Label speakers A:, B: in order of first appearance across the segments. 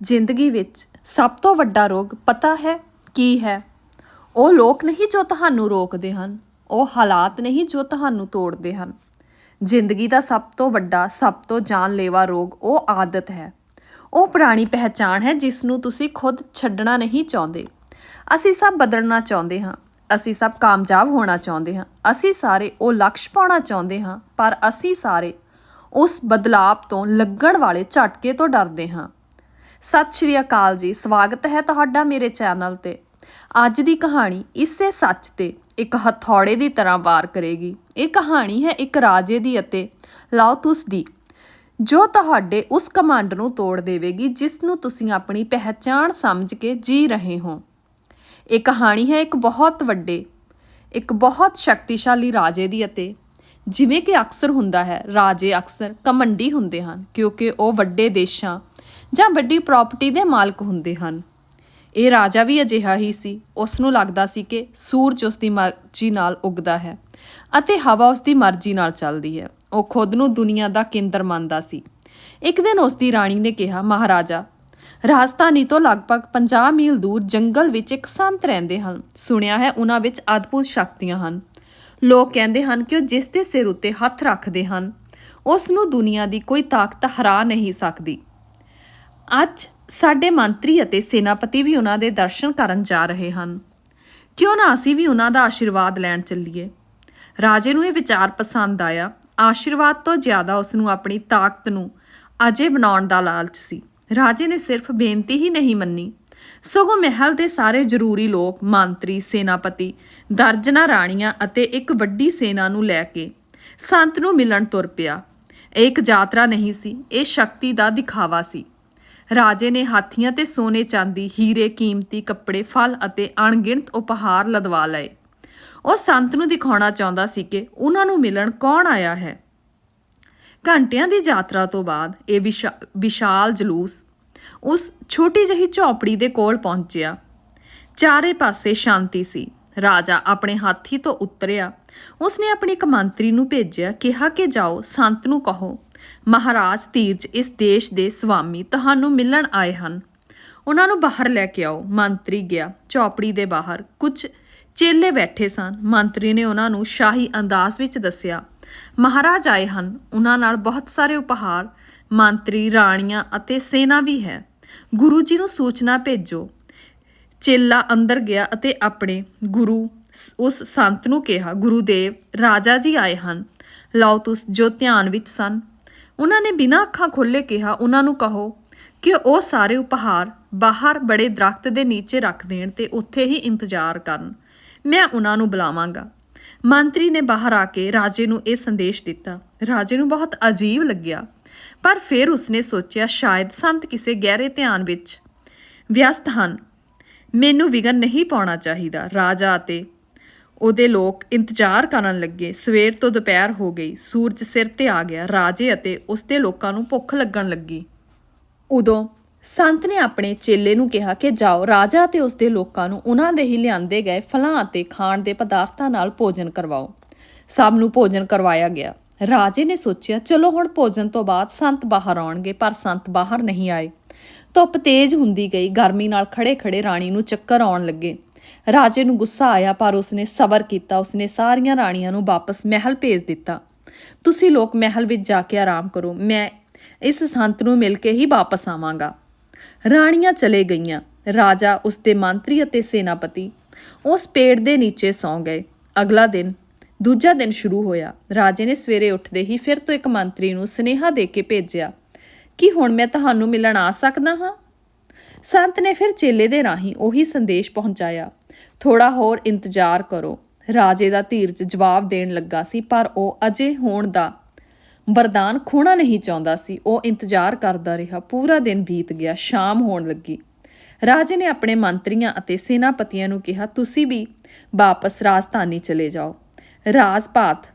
A: ਜ਼ਿੰਦਗੀ ਵਿੱਚ ਸਭ ਤੋਂ ਵੱਡਾ ਰੋਗ ਪਤਾ ਹੈ ਕੀ ਹੈ? ਉਹ ਲੋਕ ਨਹੀਂ ਜੋ ਤੁਹਾਨੂੰ ਰੋਕਦੇ ਹਨ, ਉਹ ਹਾਲਾਤ ਨਹੀਂ ਜੋ ਤੁਹਾਨੂੰ ਤੋੜਦੇ ਹਨ। ਜ਼ਿੰਦਗੀ ਦਾ ਸਭ ਤੋਂ ਵੱਡਾ, ਸਭ ਤੋਂ ਜਾਨਲੇਵਾ ਰੋਗ ਉਹ ਆਦਤ ਹੈ। ਉਹ ਪੁਰਾਣੀ ਪਹਿਚਾਣ ਹੈ ਜਿਸ ਨੂੰ ਤੁਸੀਂ ਖੁਦ ਛੱਡਣਾ ਨਹੀਂ ਚਾਹੁੰਦੇ। ਅਸੀਂ ਸਭ ਬਦਲਣਾ ਚਾਹੁੰਦੇ ਹਾਂ, ਅਸੀਂ ਸਭ ਕਾਮਯਾਬ ਹੋਣਾ ਚਾਹੁੰਦੇ ਹਾਂ, ਅਸੀਂ ਸਾਰੇ ਉਹ ਲਕਸ਼ ਪਾਉਣਾ ਚਾਹੁੰਦੇ ਹਾਂ, ਪਰ ਅਸੀਂ ਸਾਰੇ ਉਸ ਬਦਲਾਵ ਤੋਂ ਲੱਗਣ ਵਾਲੇ ਝਟਕੇ ਤੋਂ ਡਰਦੇ ਹਾਂ। ਸਤਿ ਸ਼੍ਰੀ ਅਕਾਲ ਜੀ, ਸਵਾਗਤ ਹੈ ਤੁਹਾਡਾ ਮੇਰੇ ਚੈਨਲ ਤੇ। ਅੱਜ ਦੀ ਕਹਾਣੀ ਇਸੇ ਸੱਚ ਤੇ, ਇੱਕ ਹਥੌੜੇ ਦੀ ਤਰ੍ਹਾਂ ਵਾਰ ਕਰੇਗੀ। ਇਹ ਕਹਾਣੀ ਹੈ ਇੱਕ ਰਾਜੇ ਦੀ ਅਤੇ ਲਾਉਤੁਸ ਦੀ। ਜੋ ਤੁਹਾਡੇ ਉਸ ਕਮਾਂਡ ਨੂੰ ਤੋੜ ਦੇਵੇਗੀ, ਜਿਸ ਨੂੰ ਤੁਸੀਂ ਆਪਣੀ ਪਹਿਚਾਣ ਸਮਝ ਕੇ ਜੀ ਰਹੇ ਹੋ। ਇਹ ਕਹਾਣੀ ਹੈ ਇੱਕ ਬਹੁਤ ਵੱਡੇ, ਇੱਕ ਬਹੁਤ ਸ਼ਕਤੀਸ਼ਾਲੀ ਰਾਜੇ ਦੀ ਅਤੇ ਜਿਵੇਂ ਕਿ ਅਕਸਰ ਹੁੰਦਾ ਹੈ, ਰਾਜੇ ਅਕਸਰ ਕਮੰਡੀ ਹੁੰਦੇ ਹਨ, ਕਿਉਂਕਿ ਉਹ ਵੱਡੇ ਦੇਸ਼ਾਂ ਜਾਂ ਵੱਡੀ ਪ੍ਰਾਪਰਟੀ ਦੇ ਮਾਲਕ ਹੁੰਦੇ ਹਨ। ਇਹ ਰਾਜਾ ਵੀ ਅਜਿਹਾ ਹੀ ਸੀ। ਉਸ ਨੂੰ ਲੱਗਦਾ ਸੀ ਕਿ ਸੂਰਜ ਉਸ ਦੀ ਮਰਜ਼ੀ ਨਾਲ ਉੱਗਦਾ ਹੈ ਅਤੇ ਹਵਾ ਉਸ ਦੀ ਮਰਜ਼ੀ ਨਾਲ ਚੱਲਦੀ ਹੈ। ਉਹ ਖੁਦ ਨੂੰ ਦੁਨੀਆ ਦਾ ਕੇਂਦਰ ਮੰਨਦਾ ਸੀ। ਇੱਕ ਦਿਨ ਉਸ ਦੀ ਰਾਣੀ ਨੇ ਕਿਹਾ, ਮਹਾਰਾਜਾ, ਰਾਜਧਾਨੀ ਤੋਂ ਲਗਭਗ 50 ਮੀਲ ਦੂਰ ਜੰਗਲ ਵਿੱਚ ਇੱਕ ਸੰਤ ਰਹਿੰਦੇ ਹਨ। ਸੁਣਿਆ ਹੈ, ਉਹਨਾਂ ਵਿੱਚ ਅਦਭੁਤ ਸ਼ਕਤੀਆਂ ਹਨ। ਲੋਕ ਕਹਿੰਦੇ ਹਨ ਕਿ ਉਹ ਜਿਸ ਦੇ ਸਿਰ ਉੱਤੇ ਹੱਥ ਰੱਖਦੇ ਹਨ ਉਸ ਨੂੰ ਦੁਨੀਆ ਦੀ ਕੋਈ ਤਾਕਤ ਹਰਾ ਨਹੀਂ ਸਕਦੀ। ਅੱਜ ਸਾਡੇ ਮੰਤਰੀ ਅਤੇ ਸੈਨਾਪਤੀ ਵੀ ਉਹਨਾਂ ਦੇ ਦਰਸ਼ਨ ਕਰਨ ਜਾ ਰਹੇ ਹਨ। ਕਿਉਂ ਨਾ ਅਸੀਂ ਵੀ ਉਹਨਾਂ ਦਾ ਆਸ਼ੀਰਵਾਦ ਲੈਣ ਚੱਲੀਏ? ਰਾਜੇ ਨੂੰ ਇਹ ਵਿਚਾਰ ਪਸੰਦ ਆਇਆ। ਆਸ਼ੀਰਵਾਦ ਤੋਂ ਜ਼ਿਆਦਾ ਉਸ ਨੂੰ ਆਪਣੀ ਤਾਕਤ ਨੂੰ ਅਜੇ ਬਣਾਉਣ ਦਾ ਲਾਲਚ ਸੀ। ਰਾਜੇ ਨੇ ਸਿਰਫ ਬੇਨਤੀ ਹੀ ਨਹੀਂ ਮੰਨੀ। ਸਗੋਂ ਮਹਿਲ ਦੇ ਸਾਰੇ ਜ਼ਰੂਰੀ ਲੋਕ, ਮੰਤਰੀ, ਸੈਨਾਪਤੀ, ਦਰਜਨਾ ਰਾਣੀਆਂ ਅਤੇ ਇੱਕ ਵੱਡੀ ਸੈਨਾ ਨੂੰ ਲੈ ਕੇ ਸੰਤ ਨੂੰ ਮਿਲਣ ਤੁਰ ਪਿਆ। ਇਹ ਇੱਕ ਯਾਤਰਾ ਨਹੀਂ ਸੀ, ਇਹ ਸ਼ਕਤੀ ਦਾ ਦਿਖਾਵਾ ਸੀ। ਰਾਜੇ ਨੇ ਹਾਥੀਆਂ ਤੇ ਸੋਨੇ ਚਾਂਦੀ, ਹੀਰੇ, ਕੀਮਤੀ ਕੱਪੜੇ, ਫਲ ਅਤੇ ਅਣਗਿਣਤ ਉਪਹਾਰ ਲਦਵਾ ਲਏ। ਉਹ ਸੰਤ ਨੂੰ ਦਿਖਾਉਣਾ ਚਾਹੁੰਦਾ ਸੀ ਕਿ ਉਹਨਾਂ ਨੂੰ ਮਿਲਣ ਕੌਣ ਆਇਆ ਹੈ। ਘੰਟਿਆਂ ਦੀ ਯਾਤਰਾ ਤੋਂ ਬਾਅਦ ਇਹ ਵਿਸ਼ਾ- ਵਿਸ਼ਾਲ ਜਲੂਸ ਉਸ ਛੋਟੀ ਜਿਹੀ ਝੌਂਪੜੀ ਦੇ ਕੋਲ ਪਹੁੰਚਿਆ। ਚਾਰੇ ਪਾਸੇ ਸ਼ਾਂਤੀ ਸੀ। ਰਾਜਾ ਆਪਣੇ ਹਾਥੀ ਤੋਂ ਉਤਰਿਆ। ਉਸਨੇ ਆਪਣੀ ਇੱਕ ਮੰਤਰੀ ਨੂੰ ਭੇਜਿਆ, ਕਿਹਾ ਕਿ ਜਾਓ, ਸੰਤ ਨੂੰ ਕਹੋ। ਮਹਾਰਾਜ ਧੀਰਜ ਇਸ ਦੇਸ਼ ਦੇ ਸਵਾਮੀ ਤੁਹਾਨੂੰ ਮਿਲਣ ਆਏ ਹਨ। ਉਹਨਾਂ ਨੂੰ ਬਾਹਰ ਲੈ ਕੇ ਆਓ। ਮੰਤਰੀ ਗਿਆ। ਚੌਪੜੀ ਦੇ ਬਾਹਰ ਕੁਝ ਚੇਲੇ ਬੈਠੇ ਸਨ। ਮੰਤਰੀ ਨੇ ਉਹਨਾਂ ਨੂੰ ਸ਼ਾਹੀ ਅੰਦਾਜ਼ ਵਿੱਚ ਦੱਸਿਆ, ਮਹਾਰਾਜ ਆਏ ਹਨ। ਉਹਨਾਂ ਨਾਲ ਬਹੁਤ ਸਾਰੇ ਉਪਹਾਰ, ਮੰਤਰੀ, ਰਾਣੀਆਂ ਅਤੇ ਸੈਨਾ ਵੀ ਹੈ। ਗੁਰੂ ਜੀ ਨੂੰ ਸੂਚਨਾ ਭੇਜੋ। ਚੇਲਾ ਅੰਦਰ ਗਿਆ ਅਤੇ ਆਪਣੇ ਗੁਰੂ ਸ- ਉਸ ਸੰਤ ਨੂੰ ਕਿਹਾ, ਗੁਰੂਦੇਵ, ਰਾਜਾ ਜੀ ਆਏ ਹਨ। ਲਓ ਤੁਸ ਜੋ ਧਿਆਨ ਵਿੱਚ ਸਨ। ਉਹਨਾਂ ਨੇ ਬਿਨਾਂ ਅੱਖਾਂ ਖੋਲੇ ਕਿਹਾ, ਉਹਨਾਂ ਨੂੰ ਕਹੋ ਕਿ ਉਹ ਸਾਰੇ ਉਪਹਾਰ ਬਾਹਰ ਬੜੇ ਦਰਖਤ ਦੇ ਨੀਚੇ ਰੱਖ ਦੇਣ ਤੇ ਉੱਥੇ ਹੀ ਇੰਤਜ਼ਾਰ ਕਰਨ। ਮੈਂ ਉਹਨਾਂ ਨੂੰ ਬੁਲਾਵਾਂਗਾ। ਮੰਤਰੀ ਨੇ ਬਾਹਰ ਆ ਕੇ ਰਾਜੇ ਨੂੰ ਇਹ ਸੰਦੇਸ਼ ਦਿੱਤਾ। ਰਾਜੇ ਨੂੰ ਬਹੁਤ ਅਜੀਬ ਲੱਗਿਆ, ਪਰ ਫਿਰ ਉਸਨੇ ਸੋਚਿਆ, ਸ਼ਾਇਦ ਸੰਤ ਕਿਸੇ ਗਹਿਰੇ ਧਿਆਨ ਵਿੱਚ ਵਿਅਸਤ ਹਨ। ਮੈਨੂੰ ਵਿਗਨ ਨਹੀਂ ਪਾਉਣਾ ਚਾਹੀਦਾ। ਰਾਜਾ ਅਤੇ ਉਹਦੇ ਲੋਕ ਇੰਤਜ਼ਾਰ ਕਰਨ ਲੱਗੇ। ਸਵੇਰ ਤੋਂ ਦੁਪਹਿਰ ਹੋ ਗਈ। ਸੂਰਜ ਸਿਰ ਤੇ ਆ ਗਿਆ। ਰਾਜੇ ਅਤੇ ਉਸਦੇ ਲੋਕਾਂ ਨੂੰ ਭੁੱਖ ਲੱਗਣ ਲੱਗੀ। ਉਦੋਂ ਸੰਤ ਨੇ ਆਪਣੇ ਚੇਲੇ ਨੂੰ ਕਿਹਾ ਕਿ ਜਾਓ, ਰਾਜਾ ਤੇ ਉਸਦੇ ਲੋਕਾਂ ਨੂੰ ਉਹਨਾਂ ਦੇ ਹੀ ਲਿਆਂਦੇ ਗਏ ਫਲਾਂ ਅਤੇ ਖਾਣ ਦੇ ਪਦਾਰਥਾਂ ਨਾਲ ਭੋਜਨ ਕਰਵਾਓ। ਸਭ ਨੂੰ ਭੋਜਨ ਕਰਵਾਇਆ ਗਿਆ। ਰਾਜੇ ਨੇ ਸੋਚਿਆ, ਚਲੋ ਹੁਣ ਭੋਜਨ ਤੋਂ ਬਾਅਦ ਸੰਤ ਬਾਹਰ ਆਉਣਗੇ, ਪਰ ਸੰਤ ਬਾਹਰ ਨਹੀਂ ਆਏ। ਧੁੱਪ ਤੇਜ਼ ਹੁੰਦੀ ਗਈ। ਗਰਮੀ ਨਾਲ ਖੜੇ-ਖੜੇ ਰਾਣੀ ਨੂੰ ਚੱਕਰ ਆਉਣ ਲੱਗੇ। ਰਾਜੇ ਨੂੰ ਗੁੱਸਾ ਆਇਆ, ਪਰ ਉਸਨੇ ਸਬਰ ਕੀਤਾ। ਉਸਨੇ ਸਾਰੀਆਂ ਰਾਣੀਆਂ ਨੂੰ ਵਾਪਸ ਮਹਿਲ ਭੇਜ ਦਿੱਤਾ। ਤੁਸੀਂ ਲੋਕ ਮਹਿਲ ਵਿੱਚ ਜਾ ਕੇ ਆਰਾਮ ਕਰੋ। ਮੈਂ ਇਸ ਸੰਤ ਨੂੰ ਮਿਲ ਕੇ ਹੀ ਵਾਪਸ ਆਵਾਂਗਾ। ਰਾਣੀਆਂ ਚਲੇ ਗਈਆਂ। ਰਾਜਾ ਉਸਦੇ ਮੰਤਰੀ ਅਤੇ ਸੈਨਾਪਤੀ ਉਸ ਪੇੜ ਦੇ ਨੀਚੇ ਸੌਂ ਗਏ। ਅਗਲਾ ਦਿਨ, ਦੂਜਾ ਦਿਨ ਸ਼ੁਰੂ ਹੋਇਆ। ਰਾਜੇ ਨੇ ਸਵੇਰੇ ਉੱਠਦੇ ਹੀ ਫਿਰ ਤੋਂ ਇੱਕ ਮੰਤਰੀ ਨੂੰ ਸੁਨੇਹਾ ਦੇ ਕੇ ਭੇਜਿਆ, ਕਿ ਹੁਣ ਮੈਂ ਤੁਹਾਨੂੰ ਮਿਲਣ ਆ ਸਕਦਾ ਹਾਂ? ਸੰਤ ਨੇ ਫਿਰ ਚੇਲੇ ਦੇ ਰਾਹੀਂ ਉਹੀ ਸੰਦੇਸ਼ ਪਹੁੰਚਾਇਆ। ਥੋੜਾ ਹੋਰ ਇੰਤਜ਼ਾਰ ਕਰੋ। ਰਾਜੇ ਦਾ ਧੀਰਜ ਜਵਾਬ ਦੇਣ ਲੱਗਾ ਸੀ, ਪਰ ਉਹ ਅਜੇ ਹੋਣ ਦਾ ਵਰਦਾਨ ਖੋਣਾ ਨਹੀਂ ਚਾਹੁੰਦਾ ਸੀ। ਉਹ ਇੰਤਜ਼ਾਰ ਕਰਦਾ ਰਿਹਾ। ਪੂਰਾ ਦਿਨ ਬੀਤ ਗਿਆ, ਸ਼ਾਮ ਹੋਣ ਲੱਗੀ। ਰਾਜੇ ਨੇ ਆਪਣੇ ਮੰਤਰੀਆਂ ਅਤੇ ਸੈਨਾਪਤੀਆਂ ਨੂੰ ਕਿਹਾ, ਤੁਸੀਂ ਵੀ ਵਾਪਸ ਰਾਜਧਾਨੀ ਚਲੇ ਜਾਓ। ਰਾਜਪਾਤ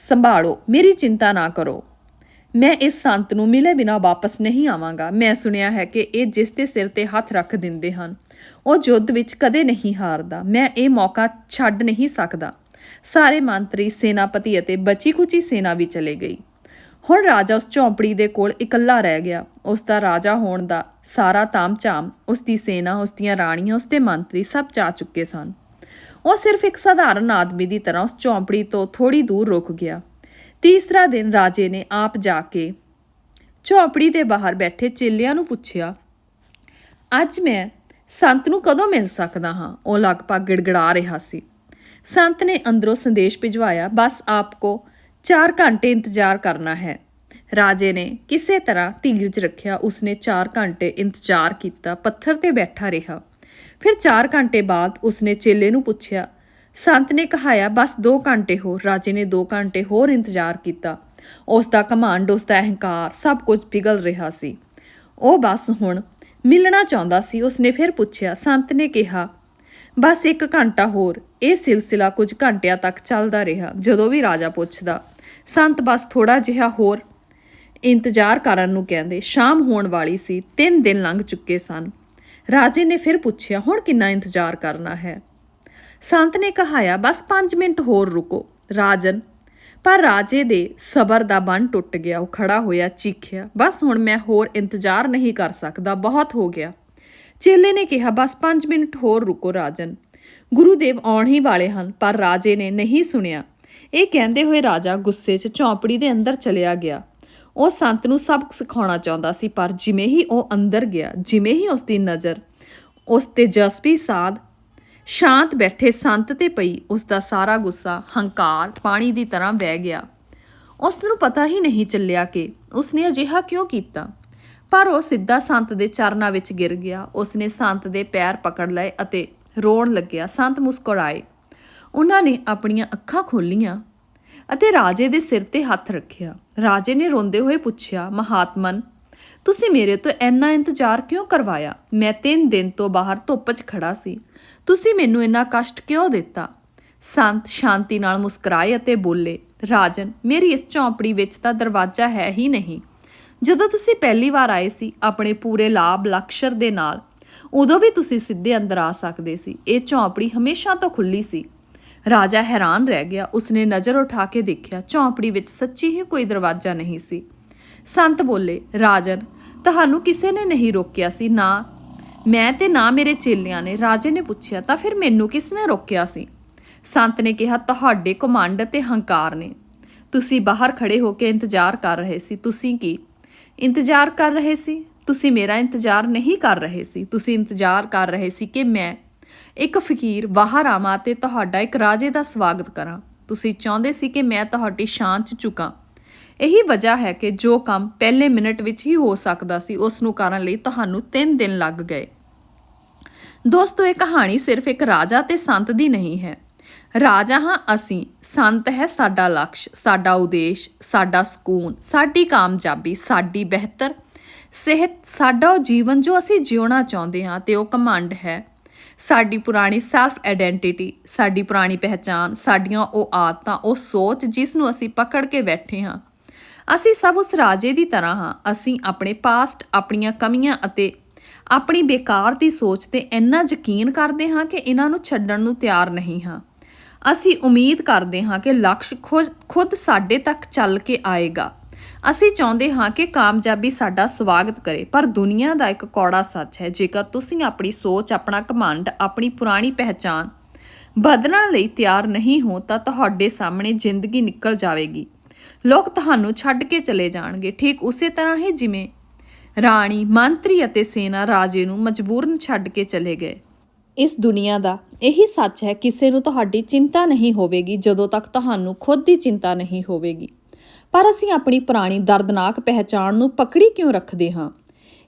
A: ਸੰਭਾਲੋ। ਮੇਰੀ ਚਿੰਤਾ ਨਾ ਕਰੋ। ਮੈਂ ਇਸ ਸੰਤ ਨੂੰ ਮਿਲੇ ਬਿਨਾ ਵਾਪਸ ਨਹੀਂ ਆਵਾਂਗਾ। ਮੈਂ ਸੁਣਿਆ ਹੈ ਕਿ ਇਹ ਜਿਸ ਦੇ ਸਿਰ ਤੇ ਹੱਥ ਰੱਖ ਦਿੰਦੇ ਹਨ। ਉਹ ਯੁੱਧ ਵਿੱਚ ਕਦੇ ਨਹੀਂ ਹਾਰਦਾ। ਮੈਂ ਇਹ ਮੌਕਾ ਛੱਡ ਨਹੀਂ ਸਕਦਾ। ਸਾਰੇ ਮੰਤਰੀ, ਸੈਨਾਪਤੀ ਅਤੇ ਬਚੀ ਖੁਚੀ ਸੈਨਾ ਵੀ ਚਲੇ ਗਈ। ਹੁਣ ਰਾਜਾ ਉਸ ਝੌਂਪੜੀ ਦੇ ਕੋਲ ਇਕੱਲਾ ਰਹਿ ਗਿਆ। ਉਸ ਦਾ ਰਾਜਾ ਹੋਣ ਦਾ ਸਾਰਾ ਤਾਮਝਾਮ, ਉਸ ਦੀ ਸੈਨਾ, ਉਸ ਦੀਆਂ ਰਾਣੀਆਂ, ਉਸ ਦੇ ਮੰਤਰੀ ਸਭ ਜਾ ਚੁੱਕੇ ਸਨ। ਉਹ ਸਿਰਫ ਇੱਕ ਸਧਾਰਨ ਆਦਮੀ ਦੀ ਤਰ੍ਹਾਂ ਉਸ ਝੌਂਪੜੀ ਤੋਂ ਥੋੜੀ ਦੂਰ ਰੁਕ ਗਿਆ। ਤੀਸਰਾ ਦਿਨ ਰਾਜੇ ਨੇ ਆਪ ਜਾ ਕੇ ਝੌਂਪੜੀ ਦੇ ਬਾਹਰ ਬੈਠੇ ਚੇਲਿਆਂ ਨੂੰ ਪੁੱਛਿਆ, ਅੱਜ ਮੈਂ ਸੰਤ ਨੂੰ ਕਦੋਂ ਮਿਲ ਸਕਦਾ ਹਾਂ? ਉਹ ਲਗਭਗ ਗਿੜਗੜਾ ਰਿਹਾ ਸੀ। ਸੰਤ ਨੇ ਅੰਦਰੋਂ ਸੰਦੇਸ਼ ਭਿਜਵਾਇਆ, ਬਸ ਆਪਕੋ 4 ਘੰਟੇ ਇੰਤਜ਼ਾਰ ਕਰਨਾ ਹੈ। ਰਾਜੇ ਨੇ ਕਿਸੇ ਤਰ੍ਹਾਂ ਧੀਰਜ ਰੱਖਿਆ, ਉਸਨੇ 4 ਘੰਟੇ ਇੰਤਜ਼ਾਰ ਕੀਤਾ, ਪੱਥਰ ਤੇ ਬੈਠਾ ਰਿਹਾ। ਫਿਰ 4 ਘੰਟੇ ਬਾਅਦ ਉਸਨੇ ਚੇਲੇ ਨੂੰ ਪੁੱਛਿਆ, ਸੰਤ ਨੇ ਕਹਾਇਆ, ਬਸ 2 ਘੰਟੇ ਹੋਰ। ਰਾਜੇ ਨੇ 2 ਘੰਟੇ ਹੋਰ ਇੰਤਜ਼ਾਰ ਕੀਤਾ। ਉਸ ਦਾ ਕਮਾਂਡ ਉਸ ਦਾ ਅਹੰਕਾਰ ਸਭ ਕੁਝ ਪਿਘਲ ਰਿਹਾ ਸੀ। ਉਹ ਬਸ ਹੁਣ ਮਿਲਣਾ ਚਾਹੁੰਦਾ ਸੀ, ਉਸਨੇ ਫਿਰ ਪੁੱਛਿਆ, ਸੰਤ ਨੇ ਕਿਹਾ, ਬਸ ਇੱਕ ਘੰਟਾ ਹੋਰ। ਇਹ ਸਿਲਸਿਲਾ ਕੁਝ ਘੰਟਿਆਂ ਤੱਕ ਚੱਲਦਾ ਰਿਹਾ, ਜਦੋਂ ਵੀ ਰਾਜਾ ਪੁੱਛਦਾ, ਸੰਤ ਬਸ ਥੋੜਾ ਜਿਹਾ ਹੋਰ? ਇੰਤਜ਼ਾਰ ਕਰਨ ਨੂੰ ਕਹਿੰਦੇ, ਸ਼ਾਮ ਹੋਣ ਵਾਲੀ ਸੀ, ਤਿੰਨ ਦਿਨ ਲੰਘ ਚੁੱਕੇ ਸਨ। ਰਾਜੇ ਨੇ ਫਿਰ ਪੁੱਛਿਆ, ਹੁਣ ਕਿੰਨਾ ਇੰਤਜ਼ਾਰ ਕਰਨਾ ਹੈ? ਸੰਤ ਨੇ ਕਹਾਇਆ, ਬਸ 5 ਮਿੰਟ ਹੋਰ ਰੁਕੋ। ਰਾਜਨ ਪਰ ਰਾਜੇ ਦੇ ਸਬਰ ਦਾ ਬੰਨ ਟੁੱਟ ਗਿਆ, ਉਹ ਖੜਾ ਹੋਇਆ, ਚੀਖਿਆ, ਬਸ ਹੁਣ ਮੈਂ ਹੋਰ ਇੰਤਜ਼ਾਰ ਨਹੀਂ ਕਰ ਸਕਦਾ, ਬਹੁਤ ਹੋ ਗਿਆ। ਚੇਲੇ ਨੇ ਕਿਹਾ, ਬਸ 5 ਮਿੰਟ ਹੋਰ ਰੁਕੋ ਰਾਜਨ। ਗੁਰੂਦੇਵ ਆਉਣ ਹੀ ਵਾਲੇ ਹਨ, ਪਰ ਰਾਜੇ ਨੇ ਨਹੀਂ ਸੁਣਿਆ। ਇਹ ਕਹਿੰਦੇ ਹੋਏ ਰਾਜਾ ਗੁੱਸੇ 'ਚ ਝੌਂਪੜੀ ਦੇ ਅੰਦਰ ਚਲਿਆ ਗਿਆ। ਉਹ ਸੰਤ ਨੂੰ ਸਬਕ ਸਿਖਾਉਣਾ ਚਾਹੁੰਦਾ ਸੀ, ਪਰ ਜਿਵੇਂ ਹੀ ਉਹ ਅੰਦਰ ਗਿਆ, ਜਿਵੇਂ ਹੀ ਉਸ ਦੀ ਨਜ਼ਰ, ਉਸ ਤੇਜਸਪੀ ਸਾਧ ਸ਼ਾਂਤ ਬੈਠੇ ਸੰਤ ਤੇ ਪਈ ਉਸ ਦਾ ਸਾਰਾ ਗੁੱਸਾ, ਹੰਕਾਰ ਪਾਣੀ ਦੀ ਤਰ੍ਹਾਂ ਵਹਿ ਗਿਆ। ਉਸ ਨੂੰ ਪਤਾ ਹੀ ਨਹੀਂ ਚੱਲਿਆ ਕਿ ਉਸਨੇ ਅਜਿਹਾ ਕਿਉਂ ਕੀਤਾ। ਪਰ ਉਹ ਸਿੱਧਾ ਸੰਤ ਦੇ ਚਰਨਾਂ ਵਿੱਚ ਗਿਰ ਗਿਆ। ਉਸਨੇ ਸੰਤ ਦੇ ਪੈਰ ਪਕੜ ਲਏ ਅਤੇ ਰੋਣ ਲੱਗਿਆ। ਸੰਤ ਮੁਸਕਰਾਏ। ਉਹਨਾਂ ਨੇ ਆਪਣੀਆਂ ਅੱਖਾਂ ਖੋਲੀਆਂ ਅਤੇ ਰਾਜੇ ਦੇ ਸਿਰ ਤੇ ਹੱਥ ਰੱਖਿਆ। ਰਾਜੇ ਨੇ ਰੋਂਦੇ ਹੋਏ ਪੁੱਛਿਆ, ਮਹਾਤਮਨ, ਤੁਸੀਂ ਮੇਰੇ ਤੋਂ ਇੰਨਾ ਇੰਤਜ਼ਾਰ ਕਿਉਂ ਕਰਵਾਇਆ? ਮੈਂ ਤਿੰਨ ਦਿਨ ਤੋਂ ਬਾਹਰ ਧੁੱਪ 'ਚ ਖੜਾ ਸੀ। ਤੁਸੀਂ ਮੈਨੂੰ ਇੰਨਾ ਕਸ਼ਟ ਕਿਉਂ ਦਿੱਤਾ? ਸੰਤ ਸ਼ਾਂਤੀ ਨਾਲ ਮੁਸਕਰਾਏ ਅਤੇ ਬੋਲੇ, ਰਾਜਨ, ਮੇਰੀ ਇਸ ਝੌਂਪੜੀ ਵਿੱਚ ਤਾਂ ਦਰਵਾਜ਼ਾ ਹੈ ਹੀ ਨਹੀਂ। ਜਦੋਂ ਤੁਸੀਂ ਪਹਿਲੀ ਵਾਰ ਆਏ ਸੀ ਆਪਣੇ ਪੂਰੇ ਲਾਭ ਲਕਸ਼ਰ ਦੇ ਨਾਲ, ਉਦੋਂ ਵੀ ਤੁਸੀਂ ਸਿੱਧੇ ਅੰਦਰ ਆ ਸਕਦੇ ਸੀ। ਇਹ ਝੌਂਪੜੀ ਹਮੇਸ਼ਾ ਤੋਂ ਖੁੱਲੀ ਸੀ। ਰਾਜਾ ਹੈਰਾਨ ਰਹਿ ਗਿਆ। ਉਸਨੇ ਨਜ਼ਰ ਉਠਾ ਕੇ ਦੇਖਿਆ, ਝੌਂਪੜੀ ਵਿੱਚ ਸੱਚੀ ਹੀ ਕੋਈ ਦਰਵਾਜ਼ਾ ਨਹੀਂ ਸੀ। ਸੰਤ ਬੋਲੇ, ਰਾਜਨ, ਤੁਹਾਨੂੰ ਕਿਸੇ ਨੇ ਨਹੀਂ ਰੋਕਿਆ ਸੀ, ਨਾ ਮੈਂ ਤੇ ਨਾ ਮੇਰੇ ਚੇਲਿਆਂ ਨੇ ਰਾਜੇ ਨੇ ਪੁੱਛਿਆ ਤਾਂ ਫਿਰ ਮੈਨੂੰ ਕਿਸ ਨੇ ਰੋਕਿਆ ਸੀ? ਸੰਤ ਨੇ ਕਿਹਾ, ਤੁਹਾਡੇ ਕਮਾਂਡ ਤੇ ਹੰਕਾਰ ਨੇ। ਤੁਸੀਂ ਬਾਹਰ ਖੜੇ ਹੋ ਕੇ ਇੰਤਜ਼ਾਰ ਕਰ ਰਹੇ ਸੀ। ਤੁਸੀਂ ਕੀ ਇੰਤਜ਼ਾਰ ਕਰ ਰਹੇ ਸੀ? ਤੁਸੀਂ ਮੇਰਾ ਇੰਤਜ਼ਾਰ ਨਹੀਂ ਕਰ ਰਹੇ ਸੀ। ਤੁਸੀਂ ਇੰਤਜ਼ਾਰ ਕਰ ਰਹੇ ਸੀ ਕਿ ਮੈਂ ਇੱਕ ਫਕੀਰ ਬਾਹਰ ਆਵਾਂ ਤੇ ਤੁਹਾਡਾ ਇੱਕ ਰਾਜੇ ਦਾ ਸਵਾਗਤ ਕਰਾਂ। ਤੁਸੀਂ ਚਾਹੁੰਦੇ ਸੀ ਕਿ ਮੈਂ ਤੁਹਾਡੀ ਸ਼ਾਨ 'ਚ ਝੁਕਾਂ। ਇਹੀ ਵਜ੍ਹਾ ਹੈ ਕਿ ਜੋ ਕੰਮ ਪਹਿਲੇ ਮਿੰਟ ਵਿੱਚ ਹੀ ਹੋ ਸਕਦਾ ਸੀ, ਉਸ ਨੂੰ ਕਰਨ ਲਈ ਤੁਹਾਨੂੰ 3 ਦਿਨ ਲੱਗ ਗਏ। ਦੋਸਤੋ, ਇਹ ਕਹਾਣੀ ਸਿਰਫ ਇੱਕ ਰਾਜਾ ਤੇ ਸੰਤ ਦੀ ਨਹੀਂ ਹੈ। ਰਾਜਾ ਹਾਂ ਅਸੀਂ। ਸੰਤ ਹੈ ਸਾਡਾ ਲਕਸ਼, ਸਾਡਾ ਉਦੇਸ਼, ਸਾਡਾ ਸਕੂਨ, ਸਾਡੀ ਕਾਮਯਾਬੀ, ਸਾਡੀ ਬਿਹਤਰ। ਸਿਹਤ ਸਾਡਾ ਉਹ ਜੀਵਨ ਜੋ ਅਸੀਂ ਜਿਉਣਾ ਚਾਹੁੰਦੇ ਹਾਂ ਤੇ ਉਹ ਕਮਾਂਡ ਹੈ। ਸਾਡੀ ਪੁਰਾਣੀ ਸੈਲਫ ਆਇਡੈਂਟੀਟੀ ਸਾਡੀ ਪੁਰਾਣੀ ਪਹਿਚਾਨ ਸਾਡੀਆਂ ਉਹ ਆਦਤਾਂ, ਉਹ ਸੋਚ ਜਿਸ ਨੂੰ ਅਸੀਂ ਪਕੜ ਕੇ ਬੈਠੇ ਹਾਂ ਅਸੀਂ ਸਭ ਉਸ ਰਾਜੇ ਦੀ ਤਰ੍ਹਾਂ ਹਾਂ। ਅਸੀਂ ਆਪਣੇ ਪਾਸਟ ਆਪਣੀਆਂ ਕਮੀਆਂ ਅਤੇ ਆਪਣੀ ਬੇਕਾਰ ਦੀ ਸੋਚ ਤੇ ਇੰਨਾ ਯਕੀਨ ਕਰਦੇ ਹਾਂ ਕਿ ਇਹਨਾਂ ਨੂੰ ਛੱਡਣ ਨੂੰ ਤਿਆਰ ਨਹੀਂ ਹਾਂ। ਅਸੀਂ ਉਮੀਦ ਕਰਦੇ ਹਾਂ ਕਿ ਲਕਸ਼ ਖੁਦ ਖੁਦ ਸਾਡੇ ਤੱਕ ਚੱਲ ਕੇ ਆਏਗਾ। ਅਸੀਂ ਚਾਹੁੰਦੇ ਹਾਂ ਕਿ ਕਾਮਯਾਬੀ ਸਾਡਾ ਸਵਾਗਤ ਕਰੇ, ਪਰ ਦੁਨੀਆ ਦਾ ਇੱਕ ਕੌੜਾ ਸੱਚ ਹੈ, ਜੇਕਰ ਤੁਸੀਂ ਆਪਣੀ ਸੋਚ, ਆਪਣਾ ਕਮਾਂਡ ਆਪਣੀ ਪੁਰਾਣੀ ਪਹਿਚਾਨ ਬਦਲਣ ਲਈ ਤਿਆਰ ਨਹੀਂ ਹੋ, ਤਾਂ ਤੁਹਾਡੇ ਸਾਹਮਣੇ ਜ਼ਿੰਦਗੀ ਨਿਕਲ ਜਾਵੇਗੀ। ਲੋਕ ਤੁਹਾਨੂੰ ਛੱਡ ਕੇ ਚਲੇ ਜਾਣਗੇ। ਠੀਕ ਉਸੇ ਤਰ੍ਹਾਂ ਹੀ ਜਿਵੇਂ ਰਾਣੀ, ਮੰਤਰੀ ਅਤੇ ਸੈਨਾ ਰਾਜੇ ਨੂੰ ਮਜਬੂਰਨ ਛੱਡ ਕੇ ਚਲੇ ਗਏ। ਇਸ ਦੁਨੀਆ ਦਾ ਇਹੀ ਸੱਚ ਹੈ, ਕਿਸੇ ਨੂੰ ਤੁਹਾਡੀ ਚਿੰਤਾ ਨਹੀਂ ਹੋਵੇਗੀ ਜਦੋਂ ਤੱਕ ਤੁਹਾਨੂੰ ਖੁਦ ਦੀ ਚਿੰਤਾ ਨਹੀਂ ਹੋਵੇਗੀ। ਪਰ ਅਸੀਂ ਆਪਣੀ ਪੁਰਾਣੀ ਦਰਦਨਾਕ ਪਹਿਚਾਣ ਨੂੰ ਪਕੜੀ ਕਿਉਂ ਰੱਖਦੇ ਹਾਂ?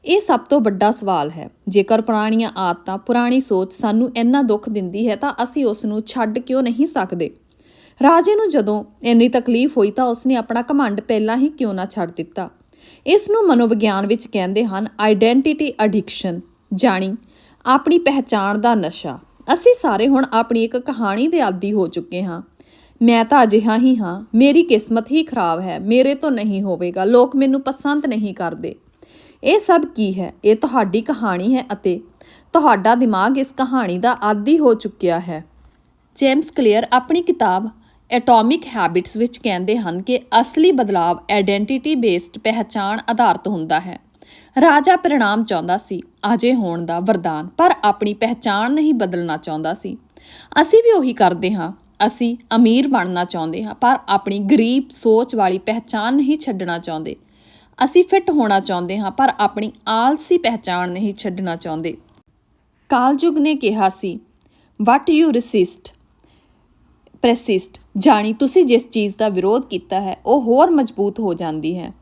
A: ਇਹ ਸਭ ਤੋਂ ਵੱਡਾ ਸਵਾਲ ਹੈ। ਜੇਕਰ ਪੁਰਾਣੀਆਂ ਆਦਤਾਂ, ਪੁਰਾਣੀ ਸੋਚ ਸਾਨੂੰ ਇੰਨਾ ਦੁੱਖ ਦਿੰਦੀ ਹੈ ਤਾਂ ਅਸੀਂ ਉਸ ਨੂੰ ਛੱਡ ਕਿਉਂ ਨਹੀਂ ਸਕਦੇ? ਰਾਜੇ ਨੂੰ ਜਦੋਂ ਇੰਨੀ ਤਕਲੀਫ ਹੋਈ ਤਾਂ ਉਸਨੇ ਆਪਣਾ ਘਮੰਡ ਪਹਿਲਾਂ ਹੀ ਕਿਉਂ ਨਾ ਛੱਡ ਦਿੱਤਾ? ਇਸ ਨੂੰ ਮਨੋਵਿਗਿਆਨ ਵਿੱਚ ਕਹਿੰਦੇ ਹਨ ਆਇਡੈਂਟੀਟੀ ਐਡਿਕਸ਼ਨ ਜਾਣੀ ਆਪਣੀ ਪਹਿਚਾਣ ਦਾ ਨਸ਼ਾ। ਅਸੀਂ ਸਾਰੇ ਹੁਣ ਆਪਣੀ ਇੱਕ ਕਹਾਣੀ ਦੇ ਆਦੀ ਹੋ ਚੁੱਕੇ ਹਾਂ। ਮੈਂ ਤਾਂ ਅਜਿਹਾ ਹੀ ਹਾਂ, ਮੇਰੀ ਕਿਸਮਤ ਹੀ ਖਰਾਬ ਹੈ, ਮੇਰੇ ਤੋਂ ਨਹੀਂ ਹੋਵੇਗਾ, ਲੋਕ ਮੈਨੂੰ ਪਸੰਦ ਨਹੀਂ ਕਰਦੇ। ਇਹ ਸਭ ਕੀ ਹੈ? ਇਹ ਤੁਹਾਡੀ ਕਹਾਣੀ ਹੈ ਅਤੇ ਤੁਹਾਡਾ ਦਿਮਾਗ ਇਸ ਕਹਾਣੀ ਦਾ ਆਦੀ ਹੋ ਚੁੱਕਿਆ ਹੈ। ਜੇਮਸ ਕਲੀਅਰ ਆਪਣੀ ਕਿਤਾਬ ਐਟੋਮਿਕ ਹੈਬਿਟਸ ਵਿੱਚ ਕਹਿੰਦੇ ਹਨ ਕਿ ਅਸਲੀ ਬਦਲਾਵ ਆਇਡੈਂਟੀਟੀ ਬੇਸਡ ਪਹਿਚਾਣ ਆਧਾਰਤ ਹੁੰਦਾ ਹੈ। ਰਾਜਾ ਪ੍ਰਣਾਮ ਚਾਹੁੰਦਾ ਸੀ, ਅਜੇ ਹੋਣ ਦਾ ਵਰਦਾਨ, ਪਰ ਆਪਣੀ ਪਹਿਚਾਣ ਨਹੀਂ ਬਦਲਣਾ ਚਾਹੁੰਦਾ ਸੀ। ਅਸੀਂ ਵੀ ਉਹੀ ਕਰਦੇ ਹਾਂ, ਅਸੀਂ ਅਮੀਰ ਬਣਨਾ ਚਾਹੁੰਦੇ ਹਾਂ, ਪਰ ਆਪਣੀ ਗਰੀਬ ਸੋਚ ਵਾਲੀ ਪਹਿਚਾਣ ਨਹੀਂ ਛੱਡਣਾ ਚਾਹੁੰਦੇ। ਅਸੀਂ ਫਿੱਟ ਹੋਣਾ ਚਾਹੁੰਦੇ ਹਾਂ, ਪਰ ਆਪਣੀ ਆਲਸੀ ਪਹਿਚਾਣ ਨਹੀਂ ਛੱਡਣਾ ਚਾਹੁੰਦੇ। ਕਾਲਯੁਗ ਨੇ ਕਿਹਾ ਸੀ ਵਾਟ ਯੂ ਰਿਸਿਸਟ ਪ੍ਰੈਸਿਸਟ, ਜਾਣੀ ਤੁਸੀਂ ਜਿਸ ਚੀਜ਼ ਦਾ ਵਿਰੋਧ ਕੀਤਾ ਹੈ, ਉਹ ਹੋਰ ਮਜ਼ਬੂਤ ਹੋ ਜਾਂਦੀ ਹੈ।